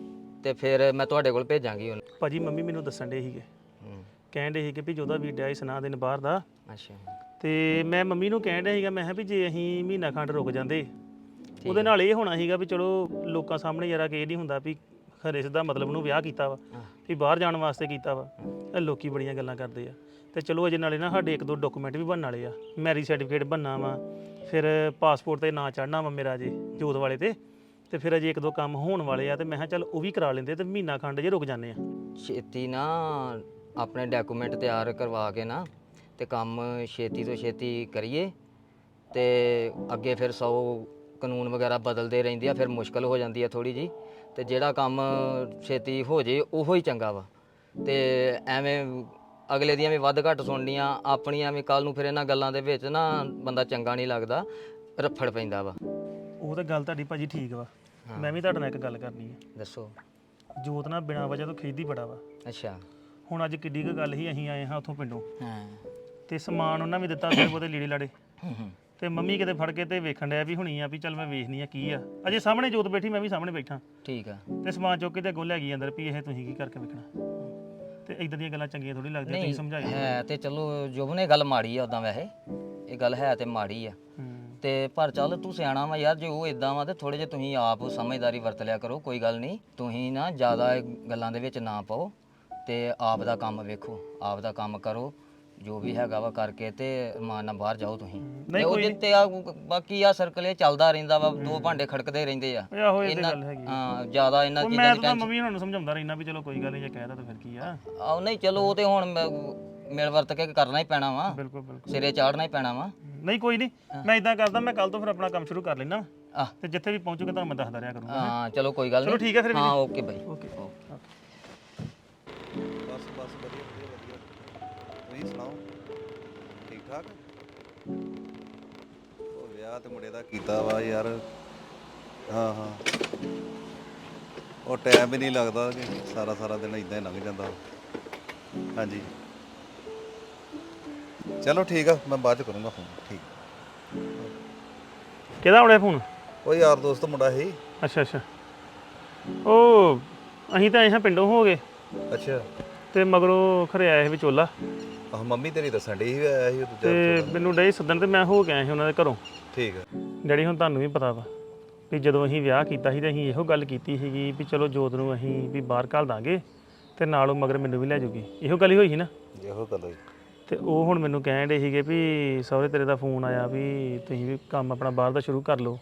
ਤੇ ਫਿਰ ਮੈਂ ਤੁਹਾਡੇ ਕੋਲ ਭੇਜਾਂਗੀ ਉਹਨੂੰ। ਭਾਜੀ ਮੰਮੀ ਮੈਨੂੰ ਦੱਸਣ ਦੇ ਸੀਗੇ। ਹੂੰ, ਕਹਿੰਦੇ ਸੀਗੇ ਵੀ ਜੋਦਾ ਵੀਰ ਡਿਆ ਸੀ ਸੁਣਾ ਦੇਣ ਬਾਹਰ ਦਾ। ਅੱਛਾ। ਤੇ ਮੈਂ ਮੰਮੀ ਨੂੰ ਕਹਿਣ ਡਿਆ ਸੀਗਾ ਮੈਂ ਕਿਹਾ ਵੀ ਜੇ ਅਸੀਂ ਮਹੀਨਾ ਖੰਡ ਰੁਕ ਜਾਂਦੇ ਉਹਦੇ ਨਾਲ ਇਹ ਹੋਣਾ ਸੀਗਾ ਵੀ ਚਲੋ ਲੋਕਾਂ ਸਾਹਮਣੇ ਯਾਰਾ ਕਿ ਇਹ ਨਹੀਂ ਹੁੰਦਾ ਵੀ ਖਰੇ ਸਿੱਧਾ ਮਤਲਬ ਨੂੰ ਵਿਆਹ ਕੀਤਾ ਵਾ ਵੀ ਬਾਹਰ ਜਾਣ ਵਾਸਤੇ ਕੀਤਾ ਵਾ। ਇਹ ਲੋਕੀ ਬੜੀਆਂ ਗੱਲਾਂ ਕਰਦੇ ਆ। ਤੇ ਚਲੋ ਅਜੇ ਨਾਲੇ ਨਾ ਸਾਡੇ ਇੱਕ ਦੋ ਡਾਕੂਮੈਂਟ ਵੀ ਬਣਨ ਵਾਲੇ ਆ। ਮੈਰਿਜ ਸਰਟੀਫਿਕੇਟ ਬਣਨਾ ਵਾ, ਫਿਰ ਪਾਸਪੋਰਟ ਤੇ ਨਾਂ ਚੜਨਾ ਵਾ ਮੇਰਾ ਜੇ ਜੋਤ ਵਾਲੇ ਤੇ ਤੇ ਫਿਰ ਅਜੇ ਇੱਕ ਦੋ ਕੰਮ ਹੋਣ ਵਾਲੇ ਆ ਤੇ ਮੈਂ ਕਿਹਾ ਚੱਲ ਉਹ ਵੀ ਕਰਾ ਲੈਂਦੇ ਤੇ ਮਹੀਨਾ ਖੰਡ ਜੇ ਰੁਕ ਜਾਂਦੇ ਆ। ਛੇਤੀ ਨਾ ਆਪਣੇ ਡਾਕੂਮੈਂਟ ਤਿਆਰ ਕਰਵਾ ਕੇ ਨਾ ਤੇ ਕੰਮ ਛੇਤੀ ਤੋਂ ਛੇਤੀ ਕਰੀਏ ਤੇ ਅੱਗੇ ਫਿਰ ਸੌ ਕਾਨੂੰਨ ਵਗੈਰਾ ਬਦਲਦੇ ਰਹਿੰਦੇ ਆ, ਫਿਰ ਮੁਸ਼ਕਲ ਹੋ ਜਾਂਦੀ ਆ ਥੋੜੀ ਜੀ ਤੇ ਜਿਹੜਾ ਕੰਮ ਛੇਤੀ ਹੋ ਜੇ, ਉਹੋ ਹੀ ਚੰਗਾ ਵਾ। ਤੇ ਐਵੇਂ ਅਗਲੇ ਦੀਆਂ ਵੀ ਵੱਧ ਘੱਟ ਸੁਣਨੀਆਂ ਆਪਣੀਆਂ ਵੀ ਕੱਲ ਨੂੰ ਫਿਰ ਇਹਨਾਂ ਗੱਲਾਂ ਦੇ ਵਿੱਚ ਨਾ ਬੰਦਾ ਚੰਗਾ ਨਹੀਂ ਲੱਗਦਾ ਰੱਫੜ ਪੈਂਦਾ ਵਾ। ਉਹ ਤਾਂ ਗੱਲ ਤੁਹਾਡੀ ਭਾਜੀ ਠੀਕ ਵਾ। ਮੈਂ ਵੀ ਤੁਹਾਡੇ ਨਾਲ ਇੱਕ ਗੱਲ ਕਰਨੀ ਹੈ ਦੱਸੋ। ਜੋਤ ਨਾਲ ਬਿਨਾਂ ਵਜ੍ਹਾ ਤੋਂ ਖਰੀਦੀ ਬੜਾ ਵਾ। ਅੱਛਾ। ਹੁਣ ਅੱਜ ਕਿੱਡੀ ਕੁ ਗੱਲ ਹੀ ਅਸੀਂ ਆਏ ਹਾਂ ਉੱਥੋਂ ਪਿੰਡੋਂ। ਹਾਂ। ਤੇ ਸਮਾਨ ਉਹਨਾਂ ਵੀ ਦਿੱਤਾ ਥੋੜੇ ਬਹੁਤੇ ਲੀੜੇ ਲਾੜੇ। ਤੇ ਮੰਮੀ ਕਿਤੇ ਫੜ ਕੇ ਤੇ ਵੇਖਣ ਡਿਆ ਵੀ ਹੁਣੀ ਆ ਵੀ ਚੱਲ ਮੈਂ ਵੇਖਨੀ ਆ ਕੀ ਆ। ਅਜੇ ਸਾਹਮਣੇ ਜੋਤ ਬੈਠੀ ਮੈਂ ਵੀ ਸਾਹਮਣੇ ਬੈਠਾ। ਠੀਕ ਆ। ਤੇ ਸਮਾਨ ਚੁੱਕ ਕੇ ਤੇ ਅੱਗੋਂ ਲੈ ਗਈ ਅੰਦਰ ਵੀ ਇਹ ਤੁਸੀਂ ਕੀ ਕਰਕੇ ਵੇਖਣਾ। ਤੇ ਇਦਾਂ ਦੀਆਂ ਗੱਲਾਂ ਚੰਗੀਆਂ ਥੋੜੀ ਲੱਗਦੀਆਂ ਤੁਸੀਂ ਸਮਝਾਈ ਹੈ ਤੇ ਚਲੋ ਜੁਬ ਨੇ ਗੱਲ ਮਾੜੀ ਆ ਉਦਾਂ ਵੈਸੇ। ਇਹ ਗੱਲ ਹੈ ਤੇ ਮਾੜੀ ਆ। ਤੇ ਪਰ ਚੱਲ ਤੂੰ ਸਿਆਣਾ ਵਾ ਯਾਰ ਜੇ ਉਹ ਇਦਾਂ ਵਾ ਤੇ ਥੋੜੇ ਜਿਹਾ ਤੁਸੀਂ ਆਪ ਸਮਝਦਾਰੀ ਵਰਤ ਲਿਆ ਕਰੋ ਕੋਈ ਗੱਲ ਨਹੀਂ। ਤੁਸੀਂ ਨਾ ਜ਼ਿਆਦਾ ਗੱਲਾਂ ਦੇ ਵਿੱਚ ਨਾ ਪਾਓ ਤੇ ਆਪ ਦਾ ਕੰਮ ਵੇਖੋ ਆਪ ਦਾ ਕੰਮ ਕਰੋ। ਜੋ ਵੀ ਹੈਗਾ ਵਾ ਕਰਕੇ ਤੇ ਮਾਨ ਨਾਲ ਬਾਹਰ ਜਾਓ ਤੁਸੀਂ। ਨਹੀਂ ਤੇ ਉਹ ਕੋਈ ਜਿੱਤੇ ਆ ਬਾਕੀ ਆ ਸਰਕਲ ਇਹ ਚੱਲਦਾ ਰਹਿੰਦਾ ਵਾ ਦੋ ਭਾਂਡੇ ਖੜਕਦੇ ਰਹਿੰਦੇ ਆ। ਇਹ ਆਹੋ ਇਹ ਤੇ ਇਹਨਾਂ- ਗੱਲ ਹੈਗੀ। ਹਾਂ ਜ਼ਿਆਦਾ ਇਹਨਾਂ ਚੀਜ਼ਾਂ ਮੈਂ ਦੀ ਤਾਂ ਮੰਮੀ ਉਹਨਾਂ ਨੂੰ ਸਮਝਾਉਂਦਾ ਰਹਿਣਾ ਵੀ ਚਲੋ ਕੋਈ ਗੱਲ ਨਹੀਂ ਜੇ ਕਹਿਦਾ ਤਾਂ ਫਿਰ ਕੀ ਆ। ਆਹ ਨਹੀਂ ਚਲੋ ਉਹ ਤੇ ਹੁਣ ਮੈਂ ਮਿਲ ਵਰਤ ਕੇ ਕਰਨਾ ਹੀ ਪੈਣਾ ਵਾ। ਬਿਲਕੁਲ ਬਿਲਕੁਲ। ਸਿਰੇ ਚਾੜਨਾ ਹੀ ਪੈਣਾ ਵਾ। ਨਹੀਂ ਕੋਈ ਨਹੀਂ ਮੈਂ ਇਦਾਂ ਕਰਦਾ ਮੈਂ ਕੱਲ ਤੋਂ ਫਿਰ ਆਪਣਾ ਕੰਮ ਸ਼ੁਰੂ ਕਰ ਲੈਣਾ ਆਹ। ਤੇ ਜਿੱਥੇ ਵੀ ਪਹੁੰਚੂਗਾ ਤੁਹਾਨੂੰ ਮੈਂ ਦੱਸਦਾ ਰਿਹਾ ਕਰੂੰਗਾ ਹਾਂ। ਚਲੋ ਕੋਈ ਗੱਲ ਚਲੋ ਨਹੀਂ। ਠੀਕ ਹੈ ਫਿਰ ਹਾਂ ਓਕੇ ਬਾਈ। ਓਕੇ। ਬਸ ਬਸ ਵਧੀਆ। ਤੁਸੀਂ ਸੁਣਾਓ? ਠੀਕ ਠਾਕ? ਉਹ ਵਿਆਹ ਤੇ ਮੁੰਡੇ ਦਾ ਕੀਤਾ ਵਾ ਯਾਰ। ਹਾਂ ਹਾਂ। ਉਹ ਟਾਈਮ ਹੀ ਨਹੀਂ ਲੱਗਦਾ ਕਿ ਸਾਰਾ ਸਾਰਾ ਦਿਨ ਇਦਾਂ ਹੀ ਲੰਘ ਜਾਂਦਾ। ਹਾਂਜੀ। ਚਲੋ ਠੀਕ ਆ ਮੈਂ ਬਾਅਦ ਚ ਕਰੂੰਗਾ ਫੋਨ ਠੀਕ। ਕਿਹਦਾ ਆਉਣਾ ਫੋਨ ਉਹ ਯਾਰ ਦੋਸਤ ਮੁੰਡਾ ਸੀ। ਅੱਛਾ ਅੱਛਾ। ਉਹ ਅਸੀਂ ਤਾਂ ਆਏ ਹਾਂ ਪਿੰਡੋਂ ਹੋ ਗਏ ਅੱਛਾ। ਤੇ ਮਗਰੋਂ ਖਰੇ ਸੀ ਵਿਚੋਲਾ। ਆਹ ਮੰਮੀ ਤੇਰੀ ਦੱਸਣ ਡਈ ਸੀ ਆਇਆ ਸੀ ਉਹ ਦੂਜਾ ਤੇ ਮੈਨੂੰ ਡੇ ਸੱਦਣ ਤੇ ਮੈਂ ਹੋ ਕੇ ਆਇਆ ਸੀ ਉਹਨਾਂ ਦੇ ਘਰੋਂ। ਠੀਕ ਆ। ਡੈਡੀ ਹੁਣ ਤੁਹਾਨੂੰ ਵੀ ਪਤਾ ਵਾ ਵੀ ਜਦੋਂ ਅਸੀਂ ਵਿਆਹ ਕੀਤਾ ਸੀ ਤੇ ਅਸੀਂ ਇਹੋ ਗੱਲ ਕੀਤੀ ਸੀਗੀ ਵੀ ਚਲੋ ਜੋਤ ਨੂੰ ਅਸੀਂ ਵੀ ਬਾਹਰ ਘੱਲ ਦਾਂਗੇ ਤੇ ਨਾਲ ਉਹ ਮਗਰ ਮੈਨੂੰ ਵੀ ਲੈ ਜੂਗੀ ਇਹੋ ਗੱਲ ਹੀ ਹੋਈ ਸੀ ਨਾ? ਇਹੋ ਗੱਲ ਹੋਈ। ਤੇ ਉਹ ਹੁਣ ਮੈਨੂੰ ਕਹਿਣ ਡੇ ਸੀਗੇ ਵੀ ਸਹੁਰੇ ਤੇਰੇ ਦਾ ਫੋਨ ਆਇਆ ਵੀ ਤੁਸੀਂ ਵੀ ਕੰਮ ਆਪਣਾ ਬਾਹਰ ਦਾ ਸ਼ੁਰੂ ਕਰ ਲਓ।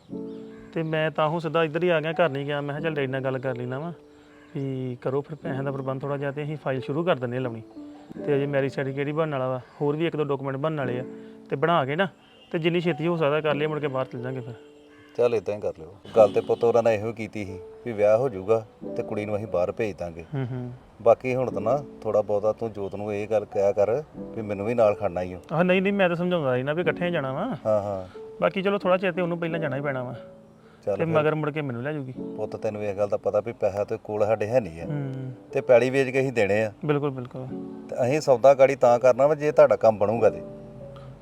ਤੇ ਮੈਂ ਤਾਂ ਉਹ ਸਿੱਧਾ ਇੱਧਰ ਹੀ ਆ ਗਿਆ ਘਰ ਨਹੀਂ ਗਿਆ। ਮੈਂ ਕਿਹਾ ਚੱਲ ਡੈਡੀ ਨਾਲ ਗੱਲ ਕਰ ਲੈਣਾ ਵਾ ਵੀ ਕਰੋ ਫਿਰ ਪੈਸਿਆਂ ਦਾ ਪ੍ਰਬੰਧ ਥੋੜਾ ਜਿਹਾ ਤੇ ਅਸੀਂ ਫਾਈਲ ਸ਼ੁਰੂ ਕਰ ਦਿੰਦੇ ਹਾਂ ਲਾਉਣੀ। ਤੇ ਅਜੇ ਮੈਰਿਜ ਸਰਟੀਫਿਕੇਟ ਹੀ ਬਣਨ ਵਾਲਾ ਵਾ ਹੋਰ ਵੀ ਇੱਕ ਦੋ ਡਾਕੂਮੈਂਟ ਬਣਨ ਵਾਲੇ ਆ ਤੇ ਬਣਾ ਕੇ ਨਾ ਤੇ ਜਿੰਨੀ ਛੇਤੀ ਹੋ ਸਕਦਾ ਕਰ ਲਈਏ ਮੁੜ ਕੇ ਬਾਹਰ ਚਲ ਜਾਾਂਗੇ ਫਿਰ। ਚੱਲ ਇਦਾਂ ਹੀ ਕਰ ਲਿਓ। ਗੱਲ ਤੇ ਪੁੱਤ ਉਹਨਾਂ ਨੇ ਇਹੋ ਕੀਤੀ ਸੀ ਵੀ ਵਿਆਹ ਹੋ ਜਾਊਗਾ ਤੇ ਕੁੜੀ ਨੂੰ ਅਸੀਂ ਬਾਹਰ ਭੇਜ ਦਾਂਗੇ। ਹੂੰ ਹੂੰ। ਬਾਕੀ ਹੁਣ ਤਾਂ ਨਾ ਥੋੜਾ ਬਹੁਤਾ ਤੂੰ ਜੋਤ ਨੂੰ ਇਹ ਗੱਲ ਕਹਿਆ ਕਰ ਵੀ ਮੈਨੂੰ ਵੀ ਨਾਲ ਖੜਨਾ ਹੀ ਓ। ਆਹ ਨਹੀਂ ਨਹੀਂ ਮੈਂ ਤਾਂ ਸਮਝਾਉਂਦਾ ਸੀ ਨਾ ਵੀ ਇਕੱਠੇ ਜਾਣਾ ਵਾ। ਹਾਂ ਹਾਂ। ਬਾਕੀ ਚਲੋ ਥੋੜਾ ਚਿਰ ਤੇ ਉਹਨੂੰ ਪਹਿਲਾਂ ਜਾਣਾ ਹੀ ਪੈਣਾ ਵਾ। ਚੱਲ ਤੇ ਮਗਰ ਮੁੜ ਕੇ ਮੈਨੂੰ ਲੈ ਜੂਗੀ ਪੁੱਤ ਤੈਨੂੰ ਇਹ ਗੱਲ ਦਾ ਪਤਾ ਵੀ ਪੈਸਾ ਤੇ ਕੋਲ ਸਾਡੇ ਹੈ ਨਹੀਂ ਆ। ਹੂੰ। ਤੇ ਪੈੜੀ ਵੇਚ ਕੇ ਅਸੀਂ ਦੇਣੇ ਆ। ਬਿਲਕੁਲ ਬਿਲਕੁਲ। ਤੇ ਅਸੀਂ ਸੌਦਾ ਗਾੜੀ ਤਾਂ ਕਰਨਾ ਵਾ ਜੇ ਤੁਹਾਡਾ ਕੰਮ ਬਣੂਗਾ ਤੇ।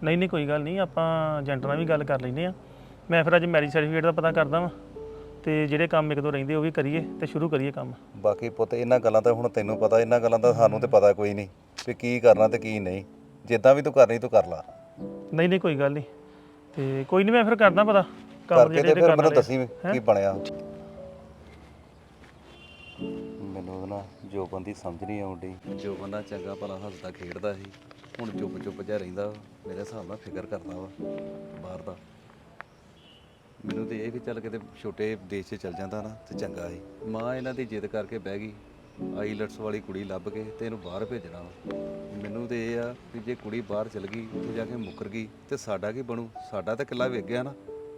ਨਹੀਂ ਨਹੀਂ ਕੋਈ ਗੱਲ ਨਹੀਂ ਆਪਾਂ ਏਜੰਟ ਨਾਲ ਵੀ ਗੱਲ ਕਰ ਲੈਂਦੇ ਆ। ਮੈਂ ਫਿਰ ਅੱਜ ਮੈਰਿਜ ਸਰਟੀਫਿਕੇਟ ਦਾ ਪਤਾ ਕਰਦਾ ਵਾਂ। ਤੇ ਜਿਹੜੇ ਕੰਮ ਇੱਕ ਦੋ ਰਹਿੰਦੇ ਉਹ ਵੀ ਕਰੀਏ ਤੇ ਸ਼ੁਰੂ ਕਰੀਏ ਕੰਮ। ਬਾਕੀ ਪੁੱਤ ਇਹਨਾਂ ਗੱਲਾਂ ਤਾਂ ਹੁਣ ਤੈਨੂੰ ਪਤਾ ਇਹਨਾਂ ਗੱਲਾਂ ਦਾ ਸਾਨੂੰ ਤੇ ਪਤਾ ਕੋਈ ਨਹੀਂ ਵੀ ਕੀ ਕਰਨਾ ਤੇ ਕੀ ਨਹੀਂ। ਜਿੱਦਾਂ ਵੀ ਤੂੰ ਕਰਨੀ ਤੂੰ ਕਰ ਲਾ। ਨਹੀਂ ਨਹੀਂ ਕੋਈ ਗੱਲ ਨਹੀਂ। ਤੇ ਕੋਈ ਨਹੀਂ ਮੈਂ ਫਿਰ ਕਰਦਾ ਪਤਾ। ਕੰਮ ਕਰਕੇ ਜਿਹੜੇ ਤੇ ਫਿਰ ਕਰਨ ਮੈਨੂੰ ਦੱਸੀ ਵੀ ਕੀ ਬਣਿਆ। ਮੈਨੂੰ ਉਹਦਾ ਨਾ ਜੋਬਨ ਦੀ ਸਮਝ ਨਹੀਂ ਆਉਂਦੀ ਜੋਬਨ ਦਾ ਚੰਗਾ ਭਲਾ ਹੱਸਦਾ ਖੇਡਦਾ ਸੀ। ਹੁਣ ਚੁੱਪ ਚੁੱਪ ਜਿਹਾ ਰਹਿੰਦਾ ਵਾ। ਮੇਰੇ ਹਿਸਾਬ ਨਾਲ ਫਿਕਰ ਕਰਦਾ ਵਾ ਬਾਹਰ ਦਾ। ਮੈਨੂੰ ਤੇ ਇਹ ਕਿ ਚੱਲ ਕਿਤੇ ਛੋਟੇ ਦੇਸ਼ 'ਚ ਚੱਲ ਜਾਂਦਾ ਨਾ ਤੇ ਚੰਗਾ ਸੀ। ਮਾਂ ਇਹਨਾਂ ਦੀ ਜਿੱਦ ਕਰਕੇ ਬਹਿ ਗਈ। ਆਈਲਟਸ ਵਾਲੀ ਕੁੜੀ ਲੱਭ ਕੇ ਤੇ ਇਹਨੂੰ ਬਾਹਰ ਭੇਜਣਾ ਵਾ। ਮੈਨੂੰ ਤੇ ਇਹ ਆ ਕਿ ਜੇ ਕੁੜੀ ਬਾਹਰ ਚਲ ਗਈ ਉੱਥੇ ਜਾ ਕੇ ਮੁੱਕਰ ਗਈ ਤੇ ਸਾਡਾ ਕੀ ਬਣੂ? ਸਾਡਾ ਤਾਂ ਕਿੱਲਾ ਵੇਖ ਗਿਆ ਨਾ।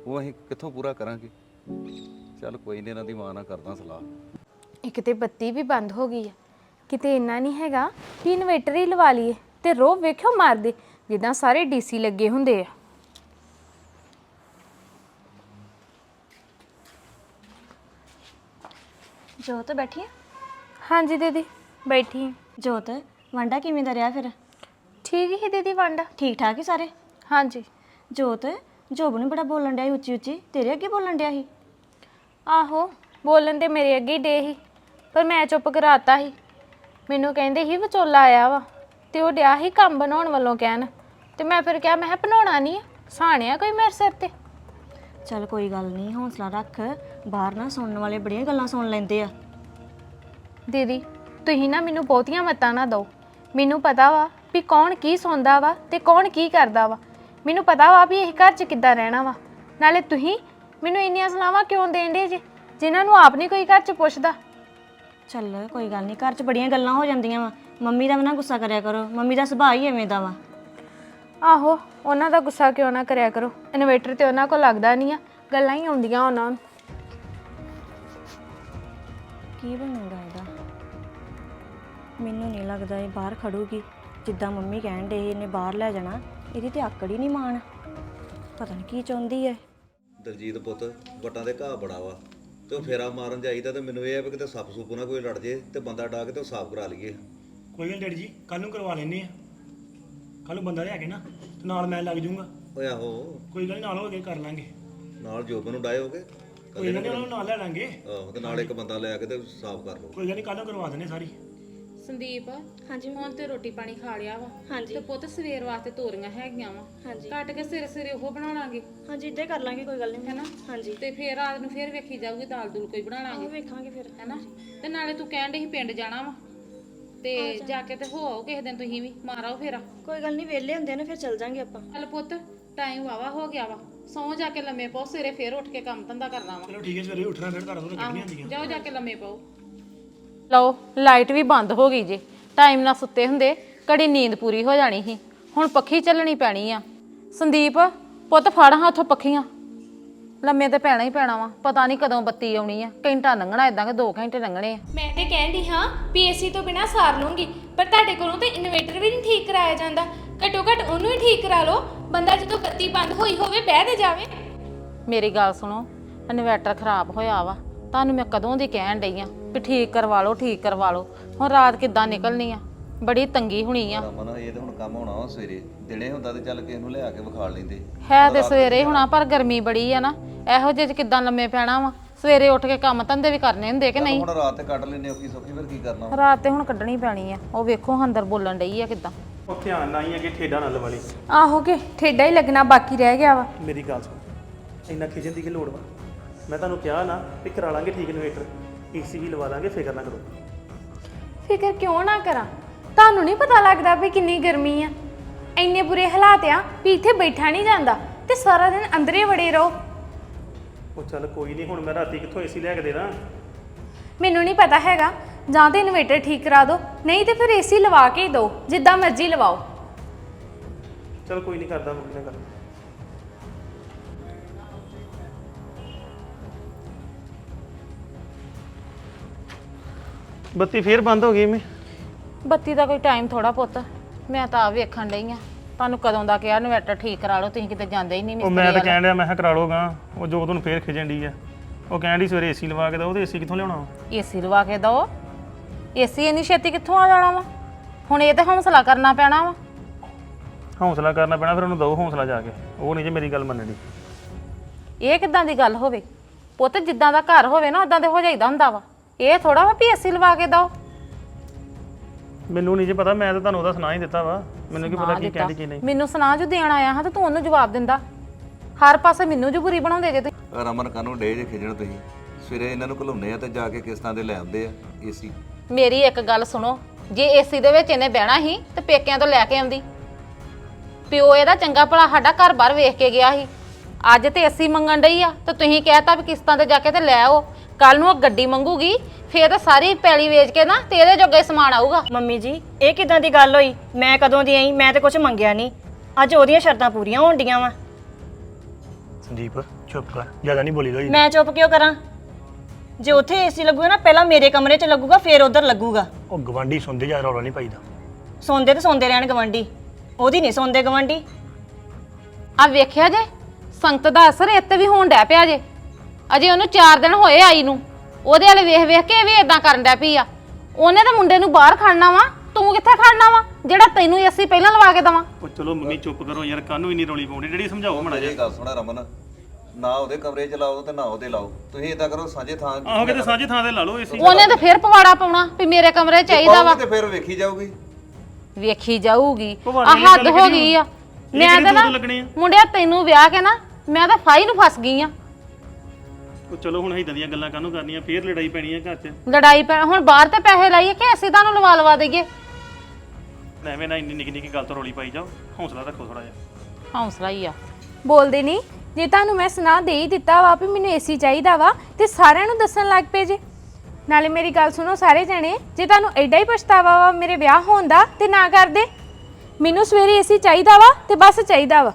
ਉਹ ਅਸੀਂ ਕਿੱਥੋਂ ਪੂਰਾ ਕਰਾਂਗੇ? ਚੱਲ ਕੋਈ ਨਹੀਂ ਇਹਨਾਂ ਦੀ ਮਾਂ ਨਾਲ ਕਰਦਾ ਸਲਾਹ। ਇੱਕ ਤੇ ਬੱਤੀ ਵੀ ਬੰਦ ਹੋ ਗਈ ਆ। ਕਿਤੇ ਇੰਨਾ ਨਹੀਂ ਹੈਗਾ ਕਿ ਇਨਵੇਟਰ ਹੀ ਲਵਾ ਲਈਏ ਤੇ ਰੋ ਵੇਖਿਓ ਮਾਰਦੇ ਜਿੱਦਾਂ ਸਾਰੇ ਡੀਸੀ ਲੱਗੇ ਹੁੰਦੇ ਆ। ਜੋਤ ਬੈਠੀ ਆ? ਹਾਂਜੀ ਦੀਦੀ ਬੈਠੀ ਹਾਂ। ਜੋਤ ਵਾਂਡਾ ਕਿਵੇਂ ਦਾ ਰਿਹਾ ਫਿਰ? ਠੀਕ ਹੀ ਦੀਦੀ ਵਾਂਡਾ। ਠੀਕ ਠਾਕ ਹੀ ਸਾਰੇ? ਹਾਂਜੀ। ਜੋਤ ਜੋਬ ਨੂੰ ਬੜਾ ਬੋਲਣ ਡਿਆ ਸੀ ਉੱਚੀ ਉੱਚੀ। ਤੇਰੇ ਅੱਗੇ ਬੋਲਣ ਡਿਆ ਸੀ? ਆਹੋ ਬੋਲਣ ਤੇ ਮੇਰੇ ਅੱਗੇ ਹੀ ਡੇ ਸੀ ਪਰ ਮੈਂ ਚੁੱਪ ਕਰਾਤਾ ਸੀ। ਮੈਨੂੰ ਕਹਿੰਦੇ ਸੀ ਵਿਚੋਲਾ ਆਇਆ ਵਾ ਤੇ ਉਹ ਡਿਆ ਸੀ ਕੰਮ ਬਣਾਉਣ ਵੱਲੋਂ ਕਹਿਣ। ਤੇ ਮੈਂ ਫਿਰ ਕਿਹਾ ਮੈਂ ਕਿਹਾ ਬਣਾਉਣਾ ਨਹੀਂ ਸਾਣਿਆ ਕੋਈ ਮੇਰੇ ਸਿਰ ਤੇ? ਚੱਲ ਕੋਈ ਗੱਲ ਨਹੀਂ ਹੌਸਲਾ ਰੱਖ ਬਾਹਰ ਨਾ ਸੁਣਨ ਵਾਲੇ ਬੜੀਆਂ ਗੱਲਾਂ ਸੁਣ ਲੈਂਦੇ ਆ। ਦੀਦੀ ਤੁਸੀਂ ਨਾ ਮੈਨੂੰ ਬਹੁਤੀਆਂ ਮਤਾਂ ਨਾ ਦਿਓ। ਮੈਨੂੰ ਪਤਾ ਵਾ ਵੀ ਕੌਣ ਕੀ ਸੌਂਦਾ ਵਾ ਤੇ ਕੌਣ ਕੀ ਕਰਦਾ ਵਾ। ਮੈਨੂੰ ਪਤਾ ਵਾ ਵੀ ਇਹ ਘਰ 'ਚ ਕਿੱਦਾਂ ਰਹਿਣਾ ਵਾ। ਨਾਲੇ ਤੁਸੀਂ ਮੈਨੂੰ ਇੰਨੀਆਂ ਸਲਾਹਾਂ ਕਿਉਂ ਦੇਂਦੇ ਜੇ? ਜਿਨ੍ਹਾਂ ਨੂੰ ਆਪ ਨਹੀਂ ਕੋਈ ਘਰ 'ਚ ਪੁੱਛਦਾ। ਚੱਲ ਕੋਈ ਗੱਲ ਨਹੀਂ ਘਰ 'ਚ ਬੜੀਆਂ ਗੱਲਾਂ ਹੋ ਜਾਂਦੀਆਂ ਵਾ। ਮੰਮੀ ਦਾ ਵੀ ਨਾ ਗੁੱਸਾ ਕਰਿਆ ਕਰੋ। ਮੰਮੀ ਦਾ ਸੁਭਾਅ ਹੀ ਐਵੇਂ ਦਾ ਵਾ। ਆਹੋ ਉਹਨਾਂ ਦਾ ਗੁੱਸਾ ਕਿਉਂ ਨਾ ਕਰਿਆ ਕਰੋ? ਇਨਵੇਟਰ ਤੇ ਉਹਨਾਂ ਕੋਲ ਲੱਗਦਾ ਨਹੀਂ ਆ। ਗੱਲਾਂ ਹੀ ਆਉਂਦੀਆਂ ਉਹਨਾਂ ਨੂੰ। ਕੀ ਬਣੂਗਾ ਇਹਦਾ? ਮੈਨੂੰ ਨਹੀਂ ਲੱਗਦਾ ਇਹ ਬਾਹਰ ਖੜੂਗੀ। ਜਿੱਦਾਂ ਮੰਮੀ ਕਹਿਣ ਦੇ ਇਹਨੇ ਬਾਹਰ ਲੈ ਜਾਣਾ। ਇਹਦੀ ਤੇ ਆਕੜ ਹੀ ਨਹੀਂ ਮਾਣ। ਪਤਾ ਨਹੀਂ ਕੀ ਚਾਹੁੰਦੀ ਹੈ ਦਲਜੀਤ ਪੁੱਤ ਵਟਾਂ ਦੇ ਘਾਹ ਬੜਾ ਵਾ। ਤੇ ਉਹ ਫੇਰਾ ਮਾਰਨ ਜਾਈਦਾ ਤੇ ਮੈਨੂੰ ਇਹ ਆ ਵੀ ਕਿਤੇ ਸੱਪ ਸੂਪ ਨਾ ਕੋਈ ਲੜ ਜੇ ਤੇ ਬੰਦਾ ਡਾ ਕੇ ਤੇ ਉਹ ਸਾਫ਼ ਕਰਾ ਲਈਏ। ਕੋਈ ਗੱਲ ਡੈਡੀ ਜੀ ਕੱਲ ਨੂੰ ਕਰਵਾ ਲੈਨੇ ਆ। ਕੱਲ ਨੂੰ ਬੰਦਾ ਲਿਆ ਕੇ ਨਾ ਤੇ ਨਾਲ ਮੈਂ ਲੱਗ ਜਾਊਂਗਾ ਓਏ ਆਹੋ। ਕੋਈ ਗੱਲ ਨੀ, ਨਾਲ ਹੋ ਕੇ ਕਰ ਲਾਂਗੇ। ਨਾਲ ਜੋਬਨ ਨੂੰ ਡਾਏ ਹੋਗੇ? ਕੋਈ ਗੱਲ ਨਹੀਂ ਉਹਨੂੰ ਨਾਲ ਲੈ ਲਾਂਗੇ। ਆਹੋ ਤੇ ਨਾਲ ਇੱਕ ਬੰਦਾ ਲੈ ਕੇ ਤੇ ਸਾਫ਼ ਕਰ ਲਓ। ਕੋਈ ਗੱਲ ਨਹੀਂ ਕੱਲ ਨੂੰ ਕਰਵਾ ਦਿੰਨੇ ਸਾਰੀ। ਸੰਦੀਪ ਹਾਂਜੀ। ਹੁਣ ਤੇ ਰੋਟੀ ਪਾਣੀ ਖਾ ਲਿਆ ਵਾ। ਹਾਂਜੀ। ਤੇ ਪੁੱਤ ਸਵੇਰ ਵਾਸਤੇ ਤੋਰੀਆਂ ਹੈਗੀਆਂ ਵਾ। ਹਾਂਜੀ। ਕੱਟ ਕੇ ਸਿਰੇ ਸਿਰੇ ਉਹ ਬਣਾ ਲਾਂਗੇ ਹਾਂਜੀ ਇੱਦਾਂ ਕਰ ਲਾਂਗੇ ਕੋਈ ਗੱਲ ਨਹੀਂ ਹੈਨਾ? ਹਾਂਜੀ। ਤੇ ਫੇਰ ਰਾਤ ਨੂੰ ਫੇਰ ਵੇਖੀ ਜਾਊਗੀ ਦਾਲ ਦੂਲ ਕੋਈ ਬਣਾ ਲਾਂਗੇ ਵੇਖਾਂਗੇ ਫਿਰ। ਹੈਨਾ? ਤੇ ਨਾਲੇ ਤੂੰ ਕਹਿਣ ਡਈ ਸੀ ਪਿੰਡ ਜਾਣਾ ਵਾ। ਤੇ ਜਾ। ਕੇ ਤੇ ਹੋ ਆਓ ਕਿਸੇ ਦਿਨ ਤੁਸੀਂ ਵੀ ਮਾਰਾਓ ਫੇਰਾ। ਕੋਈ ਗੱਲ ਨਹੀਂ ਵਿਹਲੇ ਹੁੰਦੇ ਨੇ ਫਿਰ ਚੱਲ ਜਾਾਂਗੇ ਆਪਾਂ। ਚੱਲ ਪੁੱਤ ਟਾਈਮ ਵਾਵਾ ਹੋ ਗਿਆ ਵਾ। ਸੌਂ ਜਾ ਕੇ ਲੰਮੇ ਪਾਓ ਸਵੇਰੇ ਫੇਰ ਉੱਠ ਕੇ ਕੰਮ ਧੰਦਾ ਕਰਨਾ ਵਾ। ਚਲੋ ਠੀਕ ਹੈ ਸਵੇਰੇ ਉੱਠਣਾ ਫਿਰ ਘਰ ਤੋਂ ਹੁੰਦੀਆਂ ਜਾਓ ਜਾ ਕੇ ਲੰਮੇ ਪਾਓ। ਲਓ ਲਾਈਟ ਵੀ ਬੰਦ ਹੋ ਗਈ ਜੇ। ਟਾਈਮ ਨਾਲ ਸੁੱਤੇ ਹੁੰਦੇ ਕੜੀ ਨੀਂਦ ਪੂਰੀ ਹੋ ਜਾਣੀ ਸੀ। ਹੁਣ ਪੱਖੀ ਚੱਲਣੀ ਪੈਣੀ ਆ। ਸੰਦੀਪ ਪੁੱਤ ਫੜ ਹਾਂ ਉੱਥੋਂ ਪੱਖੀਆਂ। ਲੰਮੇ ਤੇ ਪੈਣਾ ਹੀ ਪੈਣਾ ਵਾ। ਪਤਾ ਨਹੀਂ ਕਦੋਂ ਬੱਤੀ ਆਉਣੀ ਆ। ਘੰਟਾ ਲੰਘਣਾ ਇਦਾਂ ਕਿ 2 ਘੰਟੇ ਲੰਘਣੇ ਆ। ਮੈਂ ਤੇ ਕਹਿੰਦੀ ਹਾਂ ਪੀਐਸਸੀ ਤੋਂ ਬਿਨਾ ਸਾਰ ਲੂੰਗੀ ਪਰ ਤੁਹਾਡੇ ਕੋਲੋਂ ਤੇ ਇਨਵੇਟਰ ਵੀ ਨਹੀਂ ਠੀਕ ਕਰਾਇਆ ਜਾਂਦਾ। ਘੱਟੋ ਘੱਟ ਉਹਨੂੰ ਹੀ ਠੀਕ ਕਰਾ ਲਓ। ਬੰਦਾ ਜਦੋਂ ਬੱਤੀ ਬੰਦ ਹੋਈ ਹੋਵੇ ਬਹਿ ਤੇ ਜਾਵੇ। ਮੇਰੀ ਗੱਲ ਸੁਣੋ ਇਨਵਰਟਰ ਖਰਾਬ ਹੋਇਆ ਵਾ। ਤੁਹਾਨੂੰ ਮੈਂ ਕਦੋਂ ਦੀ ਕਹਿਣ ਡਈ ਆ? ਵੀ ਠੀਕ ਕਰਵਾ ਲਓ ਠੀਕ ਕਰਵਾ ਲਓ। ਹੁਣ ਰਾਤ ਕਿੱਦਾਂ ਨਿਕਲਣੀ ਆ? ਬੜੀ ਤੰਗੀ ਹੋਣੀ ਆ। ਰਮਨ ਇਹ ਤੇ ਹੁਣ ਕੰਮ ਹੋਣਾ ਵਾ ਸਵੇਰੇ। ਦਿਨੇ ਹੁੰਦਾ ਤੇ ਚੱਲ ਕਿਸੇ ਨੂੰ ਲਿਆ ਕੇ ਵਿਖਾਲ ਲੈਂਦੇ। ਹੈ ਤੇ ਸਵੇਰੇ ਹੋਣਾ ਪਰ ਗਰਮੀ ਬੜੀ ਆ ਨਾ। ਇਹੋ ਜਿਹੇ ਚ ਕਿੱਦਾਂ ਲੰਮੇ ਪੈਣਾ ਵਾ? ਸਵੇਰੇ ਉੱਠ ਕੇ ਕੰਮ ਧੰਦੇ ਵੀ ਕਰਨੇ ਹੁੰਦੇ ਕਿ ਨਹੀਂ? ਹੁਣ ਰਾਤ ਤੇ ਕੱਢ ਲੈਨੇ ਔਖੀ ਸੌਖੀ ਫਿਰ ਕੀ ਕਰਨਾ ਰਾਤ ਤੇ ਹੁਣ ਕੱਢਣੀ ਪੈਣੀ ਆ। ਉਹ ਵੇਖੋ ਅੰਦਰ ਬੋਲਣ ਡਈ ਆ ਕਿੱਦਾਂ। ਉਹ ਧਿਆਨ ਨਾਲ ਹੀ ਆ ਕਿ ਠੇਡਾ ਨਾਲ ਵਾਲੀ। ਆਹੋ ਕਿ ਠੇਡਾ ਹੀ ਲੱਗਣਾ ਬਾਕੀ ਰਹਿ ਗਿਆ ਵਾ। ਮੇਰੀ ਗੱਲ ਸੁਣ। ਇੰਨਾ ਖਿਜਣ ਦੀ ਕੀ ਲੋੜ ਵਾ? ਮੈਂ ਤੁਹਾਨੂੰ ਕਿਹਾ ਨਾ ਵੀ ਕਰਾ ਲਾਂਗੇ ਠੀਕ ਇਨਵੇਟਰ। ਏਸੀ ਵੀ ਲਵਾ ਦਾਂਗੇ ਫਿਕਰ ਨਾ ਕਰੋ। ਫਿਕਰ ਕਿਉਂ ਨਾ ਕਰਾਂ? ਤੁਹਾਨੂੰ ਨਹੀਂ ਪਤਾ ਲੱਗਦਾ ਵੀ ਕਿੰਨੀ ਗਰਮੀ ਆ। ਇੰਨੇ ਬੁਰੇ ਹਾਲਾਤ ਆ ਵੀ ਇੱਥੇ ਬੈਠਾ ਨਹੀਂ ਜਾਂਦਾ ਤੇ ਸਾਰਾ ਦਿਨ ਅੰਦਰੇ ਵੜੇ ਰਹੋ। ਉਹ ਚੱਲ ਕੋਈ ਨਹੀਂ ਹੁਣ ਮੈਂ ਰਾਤੀ ਕਿੱਥੋਂ ਏਸੀ ਲੈ ਕੇ ਦੇਣਾ? ਮੈਨੂੰ ਨਹੀਂ ਪਤਾ ਹੈਗਾ। ਜਾਂ ਤੇ ਇਨਵੇਟਰ ਠੀਕ ਕਰਾ ਦਿਓ ਨਹੀਂ ਤੇ ਫਿਰ ਏਸੀ ਲਵਾ ਕੇ ਹੀ ਦਿਓ ਜਿੱਦਾਂ ਮਰਜ਼ੀ ਲਵਾਓ। ਚੱਲ ਕੋਈ ਨਹੀਂ ਕਰਦਾ ਮੰਮੀ ਨਾਲ ਗੱਲ। ਬੱਤੀ ਫੇਰ ਬੰਦ ਹੋ ਗਈ ਮੈਂ ਬੱਤੀ ਦਾ ਕੋਈ ਟਾਈਮ ਥੋੜਾ ਪੁੱਤ। ਮੈਂ ਤਾਂ ਆ ਵੇਖਣ ਡਈ ਆ। ਤੁਹਾਨੂੰ ਕਦੋਂ ਦਾ ਕਿਹਾ ਇਨਵਰਟਰ ਠੀਕ ਕਰਾ ਲਓ ਤੁਸੀਂ ਕਿਤੇ ਜਾਂਦੇ ਹੀ ਨਹੀਂ ਉਹ ਮੈਂ ਤਾਂ ਕਹਿਣ ਡਿਆ ਮੈਂ ਕਿਹਾ ਕਰਾ ਲੋਗਾ ਉਹ ਜੋ ਤੁਹਾਨੂੰ ਫੇਰ ਖਿਜਣ ਡਈ ਆ। ਉਹ ਕਹਿਣ ਡਈ ਸਵੇਰੇ ਏਸੀ ਲਵਾ ਕੇ ਦੋ ਉਹਦੇ ਏਸੀ ਕਿੱਥੋਂ ਲਿਆਉਣਾ? ਏਸੀ ਲਵਾ ਕੇ ਦੋ ਏਸੀ ਇੰਨੀ ਛੇਤੀ ਕਿੱਥੋਂ ਆ ਜਾਣਾ ਵਾ? ਹੁਣ ਇਹ ਤੇ ਹੌਸਲਾ ਕਰਨਾ ਪੈਣਾ ਵਾ। ਹੌਸਲਾ ਕਰਨਾ ਪੈਣਾ ਫਿਰ ਉਹਨੂੰ ਦੋ ਹੌਸਲਾ ਜਾ ਕੇ। ਉਹ ਨਹੀਂ ਜੇ ਮੇਰੀ ਗੱਲ ਮੰਨਣੀ ਇਹ ਕਿੱਦਾਂ ਦੀ ਗੱਲ ਹੋਵੇ? ਪੁੱਤ ਜਿੱਦਾਂ ਦਾ ਘਰ ਹੋਵੇ ਨਾ ਉਦਾਂ ਦੇ ਹੋ ਜਾਈਦਾ ਹੁੰਦਾ ਵਾ। ਇਹ ਥੋੜਾ ਵਾ ਵੀ ਏਸੀ ਲਵਾ ਕੇ ਦੋ ਮੈਨੂੰ ਨਹੀਂ ਜੇ ਪਤਾ ਮੈਂ ਤਾਂ ਤੁਹਾਨੂੰ ਉਹਦਾ ਸੁਣਾ ਹੀ ਦਿੱਤਾ ਵਾ। ਮੈਨੂੰ ਕੀ ਪਤਾ ਕੀ ਕਹਿੰਦੀ ਕੀ ਨਹੀਂ। ਮੈਨੂੰ ਸੁਣਾ ਜੋ ਦੇਣ ਆਇਆ ਹਾਂ ਤੇ ਤੂੰ ਉਹਨੂੰ ਜਵਾਬ ਦਿੰਦਾ। ਹਰ ਪਾਸੇ ਮੈਨੂੰ ਜੋ ਬੁਰੀ ਬਣਾਉਂਦੇ ਜੇ ਤੁਸੀਂ। ਰਮਨ ਕਾਨੂੰ ਡੇ ਜੇ ਖਿਜਣ ਤੁਸੀਂ? ਸਵੇਰੇ ਇਹਨਾਂ ਨੂੰ ਘਲਾਉਂਦੇ ਆ ਤੇ ਜਾ ਕੇ ਕਿਸ਼ਤਾਂ ਦੇ ਲੈ ਆਉਂਦੇ ਆ ਏਸੀ ਮੇਰੀ ਇੱਕ ਗੱਲ ਸੁਣੋ ਜੇ ਏਸੀ ਦੇ ਵਿੱਚ ਇਹਨੇ ਬਹਿਣਾ ਸੀ ਤੇ ਪੇਕਿਆਂ ਤੋਂ ਲੈ ਕੇ ਆਉਂਦੀ। ਪਿਓ ਇਹਦਾ ਚੰਗਾ ਭਲਾ ਸਾਡਾ ਘਰ-ਬਾਰ ਵੇਖ ਕੇ ਗਿਆ ਸੀ। ਅੱਜ ਤੇ ਏਸੀ ਮੰਗਣ ਡਈ ਆ ਤੇ ਤੁਸੀਂ ਕਹਿਤਾ ਵੀ ਕਿਸ਼ਤਾਂ ਤੇ ਜਾ ਕੇ ਤੇ ਲੈ ਆਓ। ਕੱਲ ਨੂੰ ਉਹ ਗੱਡੀ ਮੰਗੂਗੀ ਫੇਰ ਤਾਂ ਸਾਰੀ ਪੈਲੀ ਵੇਚ ਕੇ ਨਾ ਤੇ ਇਹਦੇ ਜੋਗੇ ਸਮਾਨ ਆਊਗਾ। ਮੰਮੀ ਜੀ ਇਹ ਕਿਦਾਂ ਦੀ ਗੱਲ ਹੋਈ? ਮੈਂ ਕਦੋਂ ਦੀ ਆਈ? ਮੈਂ ਤੇ ਕੁਝ ਮੰਗਿਆ ਨਹੀਂ। ਅੱਜ ਉਹਦੀਆਂ ਸ਼ਰਤਾਂ ਪੂਰੀਆਂ ਹੋਣ ਡੀਆਂ ਵਾ। ਸੰਦੀਪ ਚੁੱਪ ਕਰ। ਜ਼ਿਆਦਾ ਨਹੀਂ ਬੋਲੀ ਲੋਈ। ਮੈਂ ਚੁੱਪ ਕਿਉਂ ਕਰਾਂ? ਜੇ ਉੱਥੇ ਏਸੀ ਲੱਗੂਗਾ ਨਾ ਪਹਿਲਾਂ ਮੇਰੇ ਕਮਰੇ 'ਚ ਲੱਗੂਗਾ ਫੇਰ ਉਧਰ ਲੱਗੂਗਾ। ਉਹ ਗਵਾਂਢੀ ਸੁਣਦੇ ਜਾਂ ਰੌਲਾ ਨਹੀਂ ਪਾਈਦਾ। ਸੌਂਦੇ ਤੇ ਸੌਂਦੇ ਰਹਿਣ ਗਵੰਡੀ ਉਹਦੀ ਨਹੀਂ ਸੌਂਦੇ ਗਵੰਡੀ ਆ ਵੇਖਿਆ ਜੇ? ਸੰਗਤ ਦਾ ਅਸਰ ਇੱਥੇ ਵੀ ਹੋਣ ਡੈ ਪਿਆ ਜੇ। ਅਜੇ ਉਹਨੂੰ 4 ਦਿਨ ਹੋਏ ਆਈ ਨੂੰ। ਉਹਦੇ ਵਾਲੇ ਵੇਖ ਵੇਖ ਕੇ ਇਹ ਵੀ ਇਦਾਂ ਕਰਨ ਡੈ ਪਈ ਆ। ਉਹਨੇ ਤਾਂ ਮੁੰਡੇ ਨੂੰ ਬਾਹਰ ਖੜਨਾ ਵਾ ਤੂੰ ਕਿੱਥੇ ਖੜਨਾ ਵਾ? ਜਿਹੜਾ ਤੈਨੂੰ ਅਸੀਂ ਪਹਿਲਾਂ ਲਵਾ ਕੇ ਦਵਾਂ। ਉਹ ਚਲੋ ਮੰਮੀ ਚੁੱਪ ਕਰੋ ਯਾਰ ਕਾਹਨੂੰ ਇੰਨੀ ਰੌਲੀ ਪਾਉਂਦੀ ਜਿਹੜੀ ਸਮਝਾਓ ਮੜਾ ਇਹ ਗੱਲ ਸੁਣਾ ਰਮਨ ਨਾ ਉਹਦੇ ਕਮਰੇ 'ਚ ਲਾਓ ਤੇ ਨਾ ਉਹਦੇ ਲਾਓ। ਤੁਸੀਂ ਇਦਾਂ ਕਰੋ ਸਾਂਝੇ ਥਾਂ ਆਹੋ ਕਿਤੇ ਸਾਂਝੀ ਥਾਂ ਤੇ ਲਾ ਲਓ ਏਸੀ ਉਹਨੇ ਤਾਂ ਫਿਰ ਪਵਾੜਾ ਪਾਉਣਾ ਵੀ ਮੇਰੇ ਕਮਰੇ 'ਚ ਚਾਹੀਦਾ ਵਾ। ਪਾਓਗੇ ਤੇ ਫਿਰ ਵੇਖੀ ਜਾਊਗੀ। ਵੇਖੀ ਜਾਊਗੀ। ਆ ਦੀ ਹੱਦ ਗੱਲ ਹੋ ਕਿਹੜੀ ਗਈ ਆ। ਮੈਂ ਤਾਂ ਨਾ ਦੂਰ ਲੱਗਣੀ ਆ? ਮੁੰਡਿਆ ਤੈਨੂੰ ਵਿਆਹ ਕੇ ਨਾ ਮੈਂ ਤਾਂ ਫਾਈ ਨੂੰ ਫਸ ਗਈ ਆ। ਉਹ ਚਲੋ ਹੁਣ ਇਦਾਂ ਦੀਆਂ ਗੱਲਾਂ ਕਾਹਨੂੰ ਕਰਨੀਆਂ? ਫੇਰ ਲੜਾਈ ਪੈਣੀ ਆ ਘਰ 'ਚ। ਲੜਾਈ ਪੈ ਹੁਣ ਬਾਹਰ ਤੇ ਪੈਸੇ ਲਾਈਏ ਕਿ ਅਸੀਂ ਤੁਹਾਨੂੰ ਲਵਾ ਲਵਾ ਦਈਏ? ਐਵੇਂ ਨਾ ਇੰਨੀ ਨਿੱਕੀ ਨਿੱਕੀ ਗੱਲ ਤੋਂ ਰੌਲੀ ਪਾਈ ਜਾਓ। ਹੌਸਲਾ ਰੱਖੋ ਥੋੜਾ ਜਿਹਾ। ਹੌਸਲਾ ਹੀ ਆ। ਬੋਲਦੇ ਨਹੀਂ। ਜੇ ਤੁਹਾਨੂੰ ਮੈਂ ਸੁਣਾ ਦੇ ਹੀ ਦਿੱਤਾ ਵਾ ਵੀ ਮੈਨੂੰ ਏਸੀ ਚਾਹੀਦਾ ਵਾ ਤੇ ਸਾਰਿਆਂ ਨੂੰ ਦੱਸਣ ਲੱਗ ਪਏ ਜੇ। ਨਾਲੇ ਮੇਰੀ ਗੱਲ ਸੁਣੋ ਸਾਰੇ ਜਣੇ ਜੇ ਤੁਹਾਨੂੰ ਐਡਾ ਹੀ ਪਛਤਾਵਾ ਵਾ ਮੇਰੇ ਵਿਆਹ ਹੋਣ ਦਾ ਤੇ ਨਾ ਕਰਦੇ। ਮੈਨੂੰ ਸਵੇਰੇ ਏਸੀ ਚਾਹੀਦਾ ਵਾ ਤੇ ਬਸ ਚਾਹੀਦਾ ਵਾ।